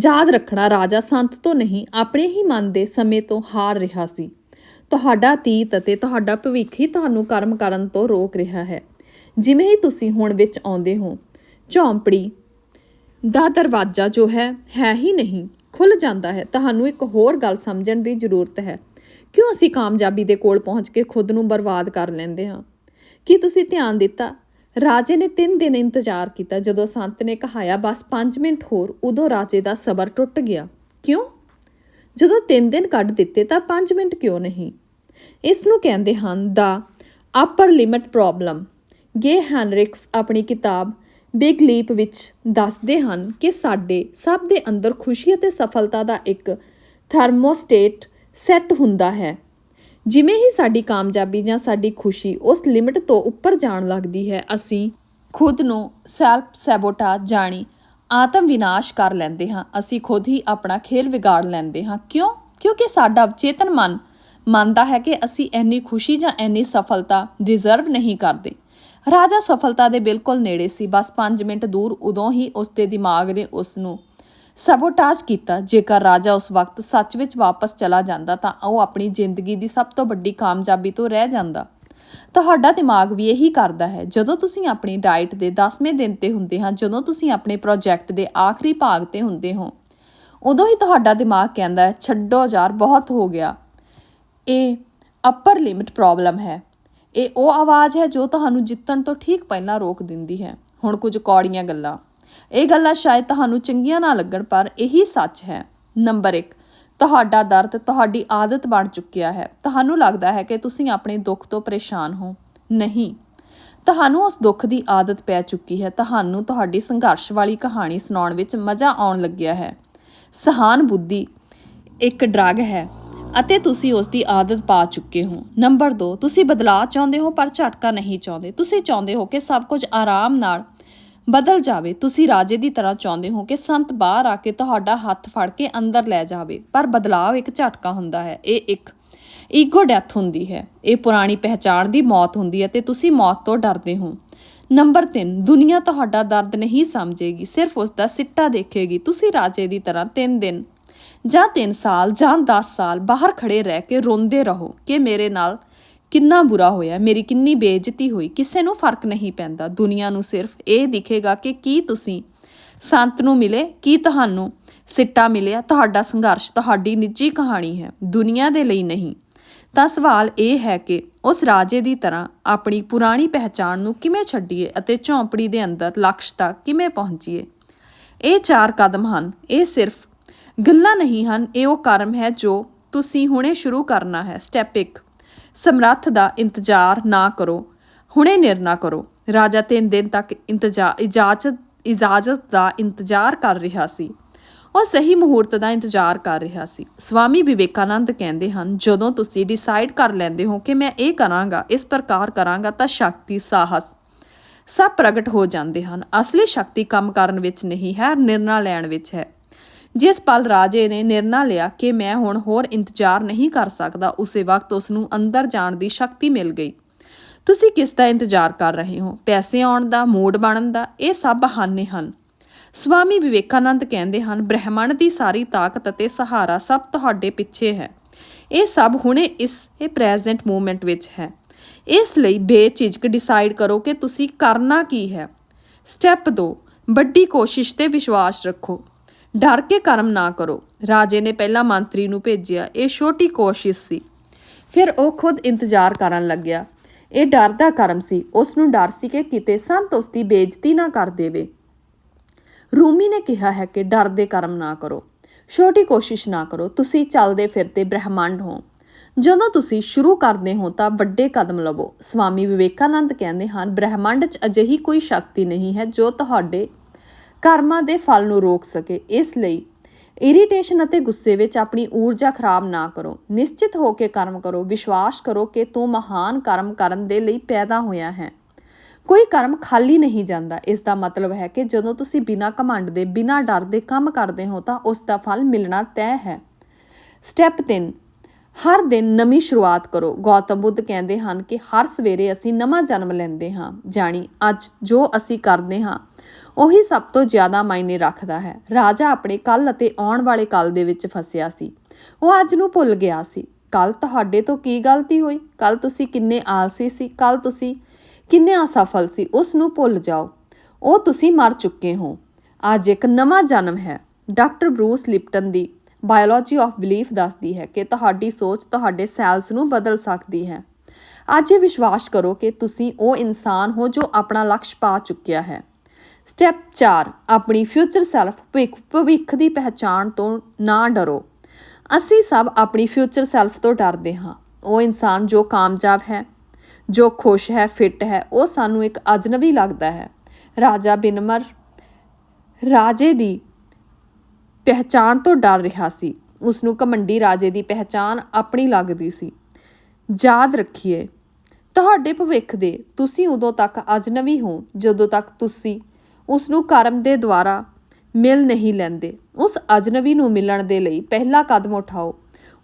A: ਯਾਦ ਰੱਖਣਾ, ਰਾਜਾ ਸੰਤ ਤੋਂ ਨਹੀਂ, ਆਪਣੇ ਹੀ ਮਨ ਦੇ ਸਮੇਂ ਤੋਂ ਹਾਰ ਰਿਹਾ ਸੀ। ਤੁਹਾਡਾ ਤੀਤ ਅਤੇ ਤੁਹਾਡਾ ਭਵਿੱਖ ਹੀ ਤੁਹਾਨੂੰ ਕਰਮ ਕਰਨ ਤੋਂ ਰੋਕ ਰਿਹਾ ਹੈ। ਜਿਵੇਂ ਹੀ ਤੁਸੀਂ ਹੁਣ ਵਿੱਚ ਆਉਂਦੇ ਹੋ, ਝੌਂਪੜੀ ਦਾ ਦਰਵਾਜ਼ਾ ਜੋ ਹੈ ਹੈ ਹੀ ਨਹੀਂ ਖੁੱਲ ਜਾਂਦਾ ਹੈ। ਤੁਹਾਨੂੰ ਇੱਕ ਹੋਰ ਗੱਲ ਸਮਝਣ ਦੀ ਜ਼ਰੂਰਤ ਹੈ। ਕਿਉਂ ਅਸੀਂ ਕਾਮਯਾਬੀ ਦੇ ਕੋਲ ਪਹੁੰਚ ਕੇ ਖੁਦ ਨੂੰ ਬਰਬਾਦ ਕਰ ਲੈਂਦੇ ਹਾਂ? ਕੀ ਤੁਸੀਂ ਧਿਆਨ ਦਿੱਤਾ ਰਾਜੇ ਨੇ 3 ਦਿਨ ਇੰਤਜ਼ਾਰ ਕੀਤਾ ਜਦੋਂ ਸੰਤ ਨੇ ਕਹਾਇਆ, ਬਸ 5 ਮਿੰਟ ਹੋਰ, ਉਦੋਂ ਰਾਜੇ ਦਾ ਸਬਰ ਟੁੱਟ ਗਿਆ। ਕਿਉਂ? ਜਦੋਂ 3 ਦਿਨ ਕੱਢ ਦਿੱਤੇ ਤਾਂ 5 ਮਿੰਟ ਕਿਉਂ ਨਹੀਂ? ਇਸ ਨੂੰ ਕਹਿੰਦੇ ਹਨ ਦਾ ਅਪਰ ਲਿਮਿਟ ਪ੍ਰੋਬਲਮ ਗੇ ਹੈਨਰਿਕਸ ਆਪਣੀ ਕਿਤਾਬ ਬਿਗ ਲੀਪ ਵਿੱਚ ਦੱਸਦੇ ਹਨ ਕਿ ਸਾਡੇ ਸਭ ਦੇ ਅੰਦਰ ਖੁਸ਼ੀ ਅਤੇ ਸਫਲਤਾ ਦਾ ਇੱਕ ਥਰਮੋਸਟੇਟ ਸੈੱਟ ਹੁੰਦਾ ਹੈ। ਜਿਵੇਂ ਹੀ ਸਾਡੀ ਕਾਮਯਾਬੀ ਜਾਂ ਸਾਡੀ ਖੁਸ਼ੀ ਉਸ ਲਿਮਿਟ ਤੋਂ ਉੱਪਰ ਜਾਣ ਲੱਗਦੀ ਹੈ, ਅਸੀਂ ਖੁਦ ਨੂੰ ਸੈਲਫ ਸੈਬੋਟਾਜ ਜਾਣੀ ਆਤਮ ਵਿਨਾਸ਼ ਕਰ ਲੈਂਦੇ ਹਾਂ। ਅਸੀਂ ਖੁਦ ਹੀ ਆਪਣਾ ਖੇਲ ਵਿਗਾੜ ਲੈਂਦੇ ਹਾਂ। ਕਿਉਂ? ਕਿਉਂਕਿ ਸਾਡਾ ਚੇਤਨ ਮਨ ਮੰਨਦਾ ਹੈ ਕਿ ਅਸੀਂ ਇੰਨੀ ਖੁਸ਼ੀ ਜਾਂ ਇੰਨੀ ਸਫਲਤਾ ਡਿਜ਼ਰਵ ਨਹੀਂ ਕਰਦੇ। ਰਾਜਾ ਸਫਲਤਾ ਦੇ ਬਿਲਕੁਲ ਨੇੜੇ ਸੀ। ਬਸ 5 ਮਿੰਟ ਦੂਰ ਉਦੋਂ ਹੀ ਉਸ ਦੇ ਦਿਮਾਗ ਨੇ ਉਸ ਨੂੰ ਸਬੋਟਾਜ ਕੀਤਾ। ਜੇਕਰ ਰਾਜਾ ਉਸ ਵਕਤ ਸੱਚ ਵਿੱਚ ਵਾਪਸ ਚਲਾ ਜਾਂਦਾ ਤਾਂ ਉਹ ਆਪਣੀ ਜ਼ਿੰਦਗੀ ਦੀ ਸਭ ਤੋਂ ਵੱਡੀ ਕਾਮਯਾਬੀ ਤੋਂ ਰਹਿ ਜਾਂਦਾ। ਤੁਹਾਡਾ ਦਿਮਾਗ ਵੀ ਇਹੀ ਕਰਦਾ ਹੈ, ਜਦੋਂ ਤੁਸੀਂ ਆਪਣੀ ਡਾਈਟ ਦੇ 10ਵੇਂ ਦਿਨ ਤੇ ਹੁੰਦੇ ਹਾਂ, ਜਦੋਂ ਤੁਸੀਂ ਆਪਣੇ ਪ੍ਰੋਜੈਕਟ ਦੇ ਆਖਰੀ ਭਾਗ ਤੇ ਹੁੰਦੇ ਹੋ, ਉਦੋਂ ਹੀ ਤੁਹਾਡਾ ਦਿਮਾਗ ਕਹਿੰਦਾ ਹੈ, ਛੱਡੋ ਯਾਰ, ਬਹੁਤ ਹੋ ਗਿਆ। ਇਹ ਅੱਪਰ ਲਿਮਿਟ ਪ੍ਰੋਬਲਮ ਹੈ। ਇਹ ਉਹ ਆਵਾਜ਼ ਹੈ ਜੋ ਤੁਹਾਨੂੰ ਜਿੱਤਣ ਤੋਂ ਠੀਕ ਪਹਿਲਾਂ ਰੋਕ ਦਿੰਦੀ ਹੈ। ਹੁਣ ਕੁਝ ਕੌੜੀਆਂ ਗੱਲਾਂ। ਇਹ ਗੱਲਾਂ ਸ਼ਾਇਦ ਤੁਹਾਨੂੰ ਚੰਗੀਆਂ ਨਾ ਲੱਗਣ, ਪਰ ਇਹੀ ਸੱਚ ਹੈ। ਨੰਬਰ 1 ਤੁਹਾਡਾ ਦਰਦ ਤੁਹਾਡੀ ਆਦਤ ਬਣ ਚੁੱਕਿਆ ਹੈ। ਤੁਹਾਨੂੰ ਲੱਗਦਾ ਹੈ ਕਿ ਤੁਸੀਂ ਆਪਣੇ ਦੁੱਖ ਤੋਂ ਪਰੇਸ਼ਾਨ ਹੋ। ਨਹੀਂ, ਤੁਹਾਨੂੰ ਉਸ ਦੁੱਖ ਦੀ ਆਦਤ ਪੈ ਚੁੱਕੀ ਹੈ। ਤੁਹਾਨੂੰ ਤੁਹਾਡੀ ਸੰਘਰਸ਼ ਵਾਲੀ ਕਹਾਣੀ ਸੁਣਾਉਣ ਵਿੱਚ ਮਜ਼ਾ ਆਉਣ ਲੱਗਿਆ ਹੈ। ਸਹਾਨੁਭੂਤੀ ਇੱਕ ਡਰੱਗ ਹੈ ਅਤੇ ਤੁਸੀਂ ਉਸ ਦੀ ਆਦਤ ਪਾ ਚੁੱਕੇ ਹੋ। ਨੰਬਰ 2 ਤੁਸੀਂ ਬਦਲਾਅ ਚਾਹੁੰਦੇ ਹੋ ਪਰ ਝਟਕਾ ਨਹੀਂ ਚਾਹੁੰਦੇ। ਤੁਸੀਂ ਚਾਹੁੰਦੇ ਹੋ ਕਿ ਸਭ ਕੁਝ ਆਰਾਮ ਨਾਲ ਬਦਲ ਜਾਵੇ। ਤੁਸੀਂ ਰਾਜੇ ਦੀ ਤਰ੍ਹਾਂ ਚਾਹੁੰਦੇ ਹੋ ਕਿ ਸੰਤ ਬਾਹਰ ਆ ਕੇ ਤੁਹਾਡਾ ਹੱਥ ਫੜ ਕੇ ਅੰਦਰ ਲੈ ਜਾਵੇ, ਪਰ ਬਦਲਾਅ ਇੱਕ ਝਟਕਾ ਹੁੰਦਾ ਹੈ। ਇਹ ਇੱਕ ਈਗੋ ਡੈਥ ਹੁੰਦੀ ਹੈ। ਇਹ ਪੁਰਾਣੀ ਪਹਿਚਾਣ ਦੀ ਮੌਤ ਹੁੰਦੀ ਹੈ ਤੇ ਤੁਸੀਂ ਮੌਤ ਤੋਂ ਡਰਦੇ ਹੋ। ਨੰਬਰ 3 ਦੁਨੀਆ ਤੁਹਾਡਾ ਦਰਦ ਨਹੀਂ ਸਮਝੇਗੀ, ਸਿਰਫ ਉਸ ਦਾ ਸਿੱਟਾ ਦੇਖੇਗੀ। ਤੁਸੀਂ ਰਾਜੇ ਦੀ ਤਰ੍ਹਾਂ 3 ਦਿਨ ਜਾਂ 3 ਸਾਲ ਜਾਂ 10 ਸਾਲ ਬਾਹਰ ਖੜੇ ਰਹਿ ਕੇ ਰੋਂਦੇ ਰਹੋ ਕਿ ਮੇਰੇ ਨਾਲ ਕਿੰਨਾ ਬੁਰਾ ਹੋਇਆ, ਮੇਰੀ ਕਿੰਨੀ ਬੇਇੱਜ਼ਤੀ ਹੋਈ, ਕਿਸੇ ਨੂੰ ਫ਼ਰਕ ਨਹੀਂ ਪੈਂਦਾ। ਦੁਨੀਆ ਨੂੰ ਸਿਰਫ ਇਹ ਦਿਖੇਗਾ ਕਿ ਕੀ ਤੁਸੀਂ ਸੰਤ ਨੂੰ ਮਿਲੇ, ਕੀ ਤੁਹਾਨੂੰ ਸਿੱਟਾ ਮਿਲਿਆ, ਤੁਹਾਡਾ ਸੰਘਰਸ਼ ਤੁਹਾਡੀ ਨਿੱਜੀ ਕਹਾਣੀ ਹੈ, ਦੁਨੀਆ ਦੇ ਲਈ ਨਹੀਂ। ਤਾਂ ਸਵਾਲ ਇਹ ਹੈ ਕਿ ਉਸ ਰਾਜੇ ਦੀ ਤਰ੍ਹਾਂ ਆਪਣੀ ਪੁਰਾਣੀ ਪਹਿਚਾਣ ਨੂੰ ਕਿਵੇਂ ਛੱਡੀਏ ਅਤੇ ਝੌਂਪੜੀ ਦੇ ਅੰਦਰ ਲਕਸ਼ ਤੱਕ ਕਿਵੇਂ ਪਹੁੰਚੀਏ? ਇਹ ਚਾਰ ਕਦਮ ਹਨ। ਇਹ ਸਿਰਫ ਗੱਲਾਂ ਨਹੀਂ ਹਨ, ਇਹ ਉਹ ਕਰਮ ਹੈ ਜੋ ਤੁਸੀਂ ਹੁਣੇ ਸ਼ੁਰੂ ਕਰਨਾ ਹੈ। ਸਟੈਪ 1 ਸਮਰੱਥ ਦਾ ਇੰਤਜ਼ਾਰ ਨਾ ਕਰੋ, ਹੁਣੇ ਨਿਰਣਾ ਕਰੋ। ਰਾਜਾ 3 ਦਿਨ ਤੱਕ ਇੰਤਜ਼ਾਰ ਇਜਾਜ਼ਤ ਇਜਾਜ਼ਤ ਦਾ ਇੰਤਜ਼ਾਰ ਕਰ ਰਿਹਾ ਸੀ। ਉਹ ਸਹੀ ਮੁਹੂਰਤ ਦਾ ਇੰਤਜ਼ਾਰ ਕਰ ਰਿਹਾ ਸੀ। ਸਵਾਮੀ ਵਿਵੇਕਾਨੰਦ ਕਹਿੰਦੇ ਹਨ, ਜਦੋਂ ਤੁਸੀਂ ਡਿਸਾਈਡ ਕਰ ਲੈਂਦੇ ਹੋ ਕਿ ਮੈਂ ਇਹ ਕਰਾਂਗਾ, ਇਸ ਪ੍ਰਕਾਰ ਕਰਾਂਗਾ, ਤਾਂ ਸ਼ਕਤੀ, ਸਾਹਸ ਸਭ ਪ੍ਰਗਟ ਹੋ ਜਾਂਦੇ ਹਨ। ਅਸਲੀ ਸ਼ਕਤੀ ਕੰਮ ਕਰਨ ਵਿੱਚ ਨਹੀਂ ਹੈ, ਨਿਰਣਾ ਲੈਣ ਵਿੱਚ ਹੈ। ਜਿਸ ਪਲ ਰਾਜੇ ਨੇ ਨਿਰਣਾ ਲਿਆ ਕਿ ਮੈਂ ਹੁਣ ਹੋਰ ਇੰਤਜ਼ਾਰ ਨਹੀਂ ਕਰ ਸਕਦਾ, ਉਸੇ ਵਕਤ ਉਸ ਨੂੰ ਅੰਦਰ ਜਾਣ ਦੀ ਸ਼ਕਤੀ ਮਿਲ ਗਈ। ਤੁਸੀਂ ਕਿਸ ਦਾ ਇੰਤਜ਼ਾਰ ਕਰ ਰਹੇ ਹੋ? ਪੈਸੇ ਆਉਣ ਦਾ ਮੂਡ ਬਣਨ ਦਾ, ਇਹ ਸਭ ਬਹਾਨੇ ਹਨ। ਸਵਾਮੀ ਵਿਵੇਕਾਨੰਦ ਕਹਿੰਦੇ ਹਨ, ਬ੍ਰਹਿਮੰਡ ਦੀ ਸਾਰੀ ਤਾਕਤ ਅਤੇ ਸਹਾਰਾ ਸਭ ਤੁਹਾਡੇ ਪਿੱਛੇ ਹੈ। ਇਹ ਸਭ ਹੁਣੇ ਇਸ, ਇਹ ਪ੍ਰੈਜ਼ੈਂਟ ਮੂਮੈਂਟ ਵਿੱਚ ਹੈ। ਇਸ ਲਈ ਬੇਝਿਜਕ ਡਿਸਾਈਡ ਕਰੋ ਕਿ ਤੁਸੀਂ ਕਰਨਾ ਕੀ ਹੈ। ਸਟੈਪ 2 ਵੱਡੀ ਕੋਸ਼ਿਸ਼ ਤੇ ਵਿਸ਼ਵਾਸ ਰੱਖੋ। ਡਰ ਕੇ ਕਰਮ ਨਾ ਕਰੋ। ਰਾਜੇ ਨੇ ਪਹਿਲਾਂ ਮੰਤਰੀ ਨੂੰ ਭੇਜਿਆ। ਇਹ ਛੋਟੀ ਕੋਸ਼ਿਸ਼ ਸੀ। ਫਿਰ ਉਹ ਖੁਦ ਇੰਤਜ਼ਾਰ ਕਰਨ ਲੱਗਿਆ। ਇਹ ਡਰ ਦਾ ਕਰਮ ਸੀ। ਉਸ ਨੂੰ ਡਰ ਸੀ ਕਿ ਕਿਤੇ ਸੰਤ ਉਸ ਦੀ ਬੇਇੱਜ਼ਤੀ ਨਾ ਕਰ ਦੇਵੇ। ਰੂਮੀ ਨੇ ਕਿਹਾ ਹੈ ਕਿ ਡਰ ਦੇ ਕਰਮ ਨਾ ਕਰੋ। ਛੋਟੀ ਕੋਸ਼ਿਸ਼ ਨਾ ਕਰੋ। ਤੁਸੀਂ ਚੱਲਦੇ ਫਿਰਦੇ ਬ੍ਰਹਿਮੰਡ ਹੋ। ਜਦੋਂ ਤੁਸੀਂ ਸ਼ੁਰੂ ਕਰਦੇ ਹੋ ਤਾਂ ਵੱਡੇ ਕਦਮ ਲਵੋ। ਸਵਾਮੀ ਵਿਵੇਕਾਨੰਦ ਕਹਿੰਦੇ ਹਨ, ਬ੍ਰਹਿਮੰਡ 'ਚ ਅਜਿਹੀ ਕੋਈ ਸ਼ਕਤੀ ਨਹੀਂ ਹੈ ਜੋ ਤੁਹਾਡੇ ਕਰਮਾਂ ਦੇ ਫਲ ਨੂੰ ਰੋਕ ਸਕੇ। ਇਸ ਲਈ ਇਰੀਟੇਸ਼ਨ ਅਤੇ ਗੁੱਸੇ ਵਿੱਚ ਆਪਣੀ ਊਰਜਾ ਖਰਾਬ ਨਾ ਕਰੋ। ਨਿਸ਼ਚਿਤ ਹੋ ਕੇ ਕਰਮ ਕਰੋ। ਵਿਸ਼ਵਾਸ ਕਰੋ ਕਿ ਤੂੰ ਮਹਾਨ ਕਰਮ ਕਰਨ ਦੇ ਲਈ ਪੈਦਾ ਹੋਇਆ ਹੈ। ਕੋਈ ਕਰਮ ਖਾਲੀ ਨਹੀਂ ਜਾਂਦਾ। ਇਸ ਦਾ ਮਤਲਬ ਹੈ ਕਿ ਜਦੋਂ ਤੁਸੀਂ ਬਿਨਾਂ ਘਮੰਡ ਦੇ, ਬਿਨਾਂ ਡਰ ਦੇ ਕੰਮ ਕਰਦੇ ਹੋ ਤਾਂ ਉਸ ਦਾ ਫਲ ਮਿਲਣਾ ਤੈਅ ਹੈ। ਸਟੈਪ 3 ਹਰ ਦਿਨ ਨਵੀਂ ਸ਼ੁਰੂਆਤ ਕਰੋ। ਗੌਤਮ ਬੁੱਧ ਕਹਿੰਦੇ ਹਨ ਕਿ ਹਰ ਸਵੇਰੇ ਅਸੀਂ ਨਵਾਂ ਜਨਮ ਲੈਂਦੇ ਹਾਂ। ਜਾਣੀ ਅੱਜ ਜੋ ਅਸੀਂ ਕਰਦੇ ਹਾਂ ਉਹੀ ਸਭ ਤੋਂ ਜ਼ਿਆਦਾ ਮਾਇਨੇ ਰੱਖਦਾ ਹੈ। ਰਾਜਾ ਆਪਣੇ ਕੱਲ ਅਤੇ ਆਉਣ ਵਾਲੇ ਕੱਲ ਦੇ ਵਿੱਚ ਫਸਿਆ ਸੀ। ਉਹ ਅੱਜ ਨੂੰ ਭੁੱਲ ਗਿਆ ਸੀ। ਕੱਲ ਤੁਹਾਡੇ ਤੋਂ ਕੀ ਗਲਤੀ ਹੋਈ? ਕੱਲ ਤੁਸੀਂ ਕਿੰਨੇ ਆਲਸੀ ਸੀ? ਕੱਲ ਤੁਸੀਂ ਕਿੰਨੇ ਅਸਫਲ ਸੀ? ਉਸ ਨੂੰ ਭੁੱਲ ਜਾਓ। ਉਹ ਤੁਸੀਂ ਮਰ ਚੁੱਕੇ ਹੋ। ਅੱਜ ਇੱਕ ਨਵਾਂ ਜਨਮ ਹੈ। ਡਾਕਟਰ ਬਰੂਸ ਲਿਪਟਨ ਦੀ ਬਾਇਓਲੋਜੀ ਆਫ ਬਿਲੀਫ ਦੱਸਦੀ ਹੈ ਕਿ ਤੁਹਾਡੀ ਸੋਚ ਤੁਹਾਡੇ ਸੈਲਸ ਨੂੰ ਬਦਲ ਸਕਦੀ ਹੈ। ਅੱਜ ਇਹ ਵਿਸ਼ਵਾਸ ਕਰੋ ਕਿ ਤੁਸੀਂ ਉਹ ਇਨਸਾਨ ਹੋ ਜੋ ਆਪਣਾ ਲਕਸ਼ ਪਾ ਚੁੱਕਿਆ ਹੈ। ਸਟੈਪ 4 ਆਪਣੀ ਫਿਊਚਰ ਸੈਲਫ ਭਵਿੱਖ ਭਵਿੱਖ ਦੀ ਪਹਿਚਾਣ ਤੋਂ ਨਾ ਡਰੋ। ਅਸੀਂ ਸਭ ਆਪਣੀ ਫਿਊਚਰ ਸੈਲਫ ਤੋਂ ਡਰਦੇ ਹਾਂ। ਉਹ ਇਨਸਾਨ ਜੋ ਕਾਮਯਾਬ ਹੈ, ਜੋ ਖੁਸ਼ ਹੈ ਫਿੱਟ ਹੈ, ਉਹ ਸਾਨੂੰ ਇੱਕ ਅਜਨਬੀ ਲੱਗਦਾ ਹੈ। ਰਾਜਾ ਬਿਨਮਰ, ਰਾਜੇ ਦੀ ਪਹਿਚਾਣ ਤੋਂ ਡਰ ਰਿਹਾ ਸੀ। ਉਸ ਨੂੰ ਘਮੰਡੀ ਰਾਜੇ ਦੀ ਪਹਿਚਾਣ ਆਪਣੀ ਲੱਗਦੀ ਸੀ। ਯਾਦ ਰੱਖੀਏ, ਤੁਹਾਡੇ ਭਵਿੱਖ ਦੇ ਤੁਸੀਂ ਉਦੋਂ ਤੱਕ ਅਜਨਬੀ ਹੋ, ਜਦੋਂ ਤੱਕ ਤੁਸੀਂ ਉਸ ਨੂੰ ਕਰਮ ਦੇ ਦੁਆਰਾ ਮਿਲ ਨਹੀਂ ਲੈਂਦੇ। ਉਸ ਅਜਨਬੀ ਨੂੰ ਮਿਲਣ ਦੇ ਲਈ ਪਹਿਲਾ ਕਦਮ ਉਠਾਓ।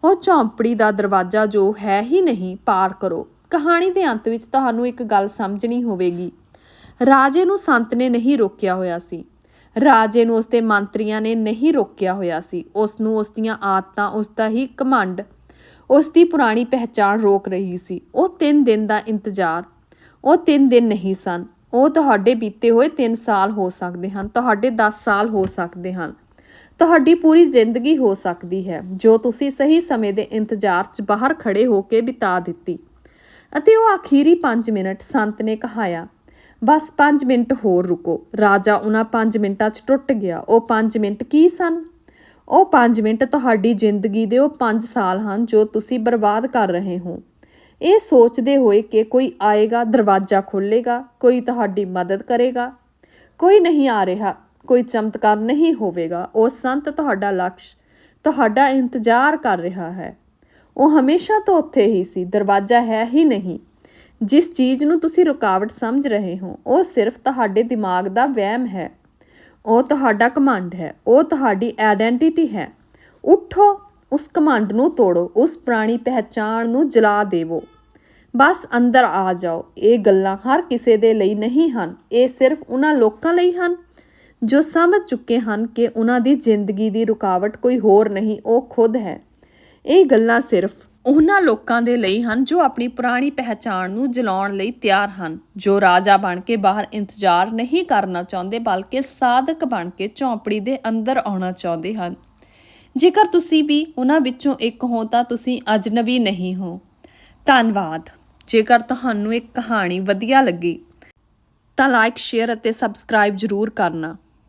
A: ਉਹ ਝੌਂਪੜੀ ਦਾ ਦਰਵਾਜ਼ਾ ਜੋ ਹੈ ਹੀ ਨਹੀਂ, ਪਾਰ ਕਰੋ। ਕਹਾਣੀ ਦੇ ਅੰਤ ਵਿੱਚ ਤੁਹਾਨੂੰ ਇੱਕ ਗੱਲ ਸਮਝਣੀ ਹੋਵੇਗੀ। ਰਾਜੇ ਨੂੰ ਸੰਤ ਨੇ ਨਹੀਂ ਰੋਕਿਆ ਹੋਇਆ ਸੀ। ਰਾਜੇ ਨੂੰ ਉਸਦੇ ਮੰਤਰੀਆਂ ਨੇ ਨਹੀਂ ਰੋਕਿਆ ਹੋਇਆ ਸੀ। ਉਸ ਨੂੰ ਉਸ ਦੀਆਂ ਆਦਤਾਂ ਉਸ ਦਾ ਹੀ ਕਮੰਡ ਉਸ ਦੀ ਪੁਰਾਣੀ ਪਹਿਚਾਣ ਰੋਕ ਰਹੀ ਸੀ। ਉਹ 3 ਦਿਨ ਦਾ ਇੰਤਜ਼ਾਰ, ਉਹ 3 ਦਿਨ ਨਹੀਂ ਸਨ। ਉਹ ਤੁਹਾਡੇ ਬੀਤੇ ਹੋਏ 3 ਸਾਲ ਹੋ ਸਕਦੇ ਹਨ, ਤੁਹਾਡੇ 10 ਸਾਲ ਹੋ ਸਕਦੇ ਹਨ। ਤੁਹਾਡੀ ਪੂਰੀ ਜ਼ਿੰਦਗੀ ਹੋ ਸਕਦੀ ਹੈ, ਜੋ ਤੁਸੀਂ ਸਹੀ ਸਮੇਂ ਦੇ ਇੰਤਜ਼ਾਰ 'ਚ ਬਾਹਰ ਖੜੇ ਹੋ ਕੇ ਬਿਤਾ ਦਿੱਤੀ। ਅਤੇ ਉਹ ਆਖੀਰੀ 5 ਮਿੰਟ ਸੰਤ ਨੇ ਕਹਾਇਆ, ਬਸ 5 ਮਿੰਟ ਹੋਰ ਰੁਕੋ। ਰਾਜਾ ਉਹਨਾਂ 5 ਮਿੰਟਾਂ 'ਚ ਟੁੱਟ ਗਿਆ। ਉਹ 5 ਮਿੰਟ ਕੀ ਸਨ? ਉਹ 5 ਮਿੰਟ ਤੁਹਾਡੀ ਜ਼ਿੰਦਗੀ ਦੇ ਉਹ 5 ਸਾਲ ਹਨ, ਜੋ ਤੁਸੀਂ ਬਰਬਾਦ ਕਰ ਰਹੇ ਹੋ। ਇਹ ਸੋਚਦੇ ਹੋਏ ਕਿ ਕੋਈ ਆਏਗਾ, ਦਰਵਾਜ਼ਾ ਖੋਲੇਗਾ ਕੋਈ ਤੁਹਾਡੀ ਮਦਦ ਕਰੇਗਾ, ਕੋਈ ਨਹੀਂ ਆ ਰਿਹਾ, ਕੋਈ ਚਮਤਕਾਰ ਨਹੀਂ ਹੋਵੇਗਾ, ਉਹ ਸੰਤ ਤੁਹਾਡਾ ਲਕਸ਼, ਤੁਹਾਡਾ ਇੰਤਜ਼ਾਰ ਕਰ ਰਿਹਾ ਹੈ। ਉਹ ਹਮੇਸ਼ਾ ਤੋਂ ਉੱਥੇ ਹੀ ਸੀ, ਦਰਵਾਜ਼ਾ ਹੈ ਹੀ ਨਹੀਂ। ਜਿਸ ਚੀਜ਼ ਨੂੰ ਤੁਸੀਂ ਰੁਕਾਵਟ ਸਮਝ ਰਹੇ ਹੋ, ਉਹ ਸਿਰਫ ਤੁਹਾਡੇ ਦਿਮਾਗ ਦਾ ਵਹਿਮ ਹੈ। ਉਹ ਤੁਹਾਡਾ ਕਮਾਂਡ ਹੈ, ਉਹ ਤੁਹਾਡੀ ਆਇਡੈਂਟੀਟੀ ਹੈ। ਉੱਠੋ ਉਸ ਕਮਾਂਡ ਨੂੰ ਤੋੜੋ, ਉਸ ਪੁਰਾਣੀ ਪਹਿਚਾਣ ਨੂੰ ਜਲਾ ਦੇਵੋ। ਬਸ ਅੰਦਰ ਆ ਜਾਓ। ਇਹ ਗੱਲਾਂ ਹਰ ਕਿਸੇ ਦੇ ਲਈ ਨਹੀਂ ਹਨ। ਇਹ ਸਿਰਫ ਉਹਨਾਂ ਲੋਕਾਂ ਲਈ ਹਨ ਜੋ ਸਮਝ ਚੁੱਕੇ ਹਨ ਕਿ ਉਹਨਾਂ ਦੀ ਜ਼ਿੰਦਗੀ ਦੀ ਰੁਕਾਵਟ ਕੋਈ ਹੋਰ ਨਹੀਂ, ਉਹ ਖੁਦ ਹੈ। ਇਹ ਗੱਲਾਂ ਸਿਰਫ ਉਹਨਾਂ ਲੋਕਾਂ ਦੇ ਲਈ ਹਨ ਜੋ ਆਪਣੀ ਪੁਰਾਣੀ ਪਹਿਚਾਣ ਨੂੰ ਜਲਾਉਣ ਲਈ ਤਿਆਰ ਹਨ, ਜੋ ਰਾਜਾ ਬਣ ਕੇ ਬਾਹਰ ਇੰਤਜ਼ਾਰ ਨਹੀਂ ਕਰਨਾ ਚਾਹੁੰਦੇ, ਬਲਕਿ ਸਾਧਕ ਬਣ ਕੇ ਝੌਂਪੜੀ ਦੇ ਅੰਦਰ ਆਉਣਾ ਚਾਹੁੰਦੇ ਹਨ। ਜੇਕਰ ਤੁਸੀਂ ਵੀ ਉਹਨਾਂ ਵਿੱਚੋਂ ਇੱਕ ਹੋ ਤਾਂ ਤੁਸੀਂ ਅਜਨਬੀ ਨਹੀਂ ਹੋ। ਧੰਨਵਾਦ। ਜੇਕਰ ਤੁਹਾਨੂੰ ਇਹ ਕਹਾਣੀ ਵਧੀਆ ਲੱਗੀ ਤਾਂ ਲਾਈਕ ਸ਼ੇਅਰ ਅਤੇ ਸਬਸਕ੍ਰਾਈਬ ਜ਼ਰੂਰ ਕਰਨਾ।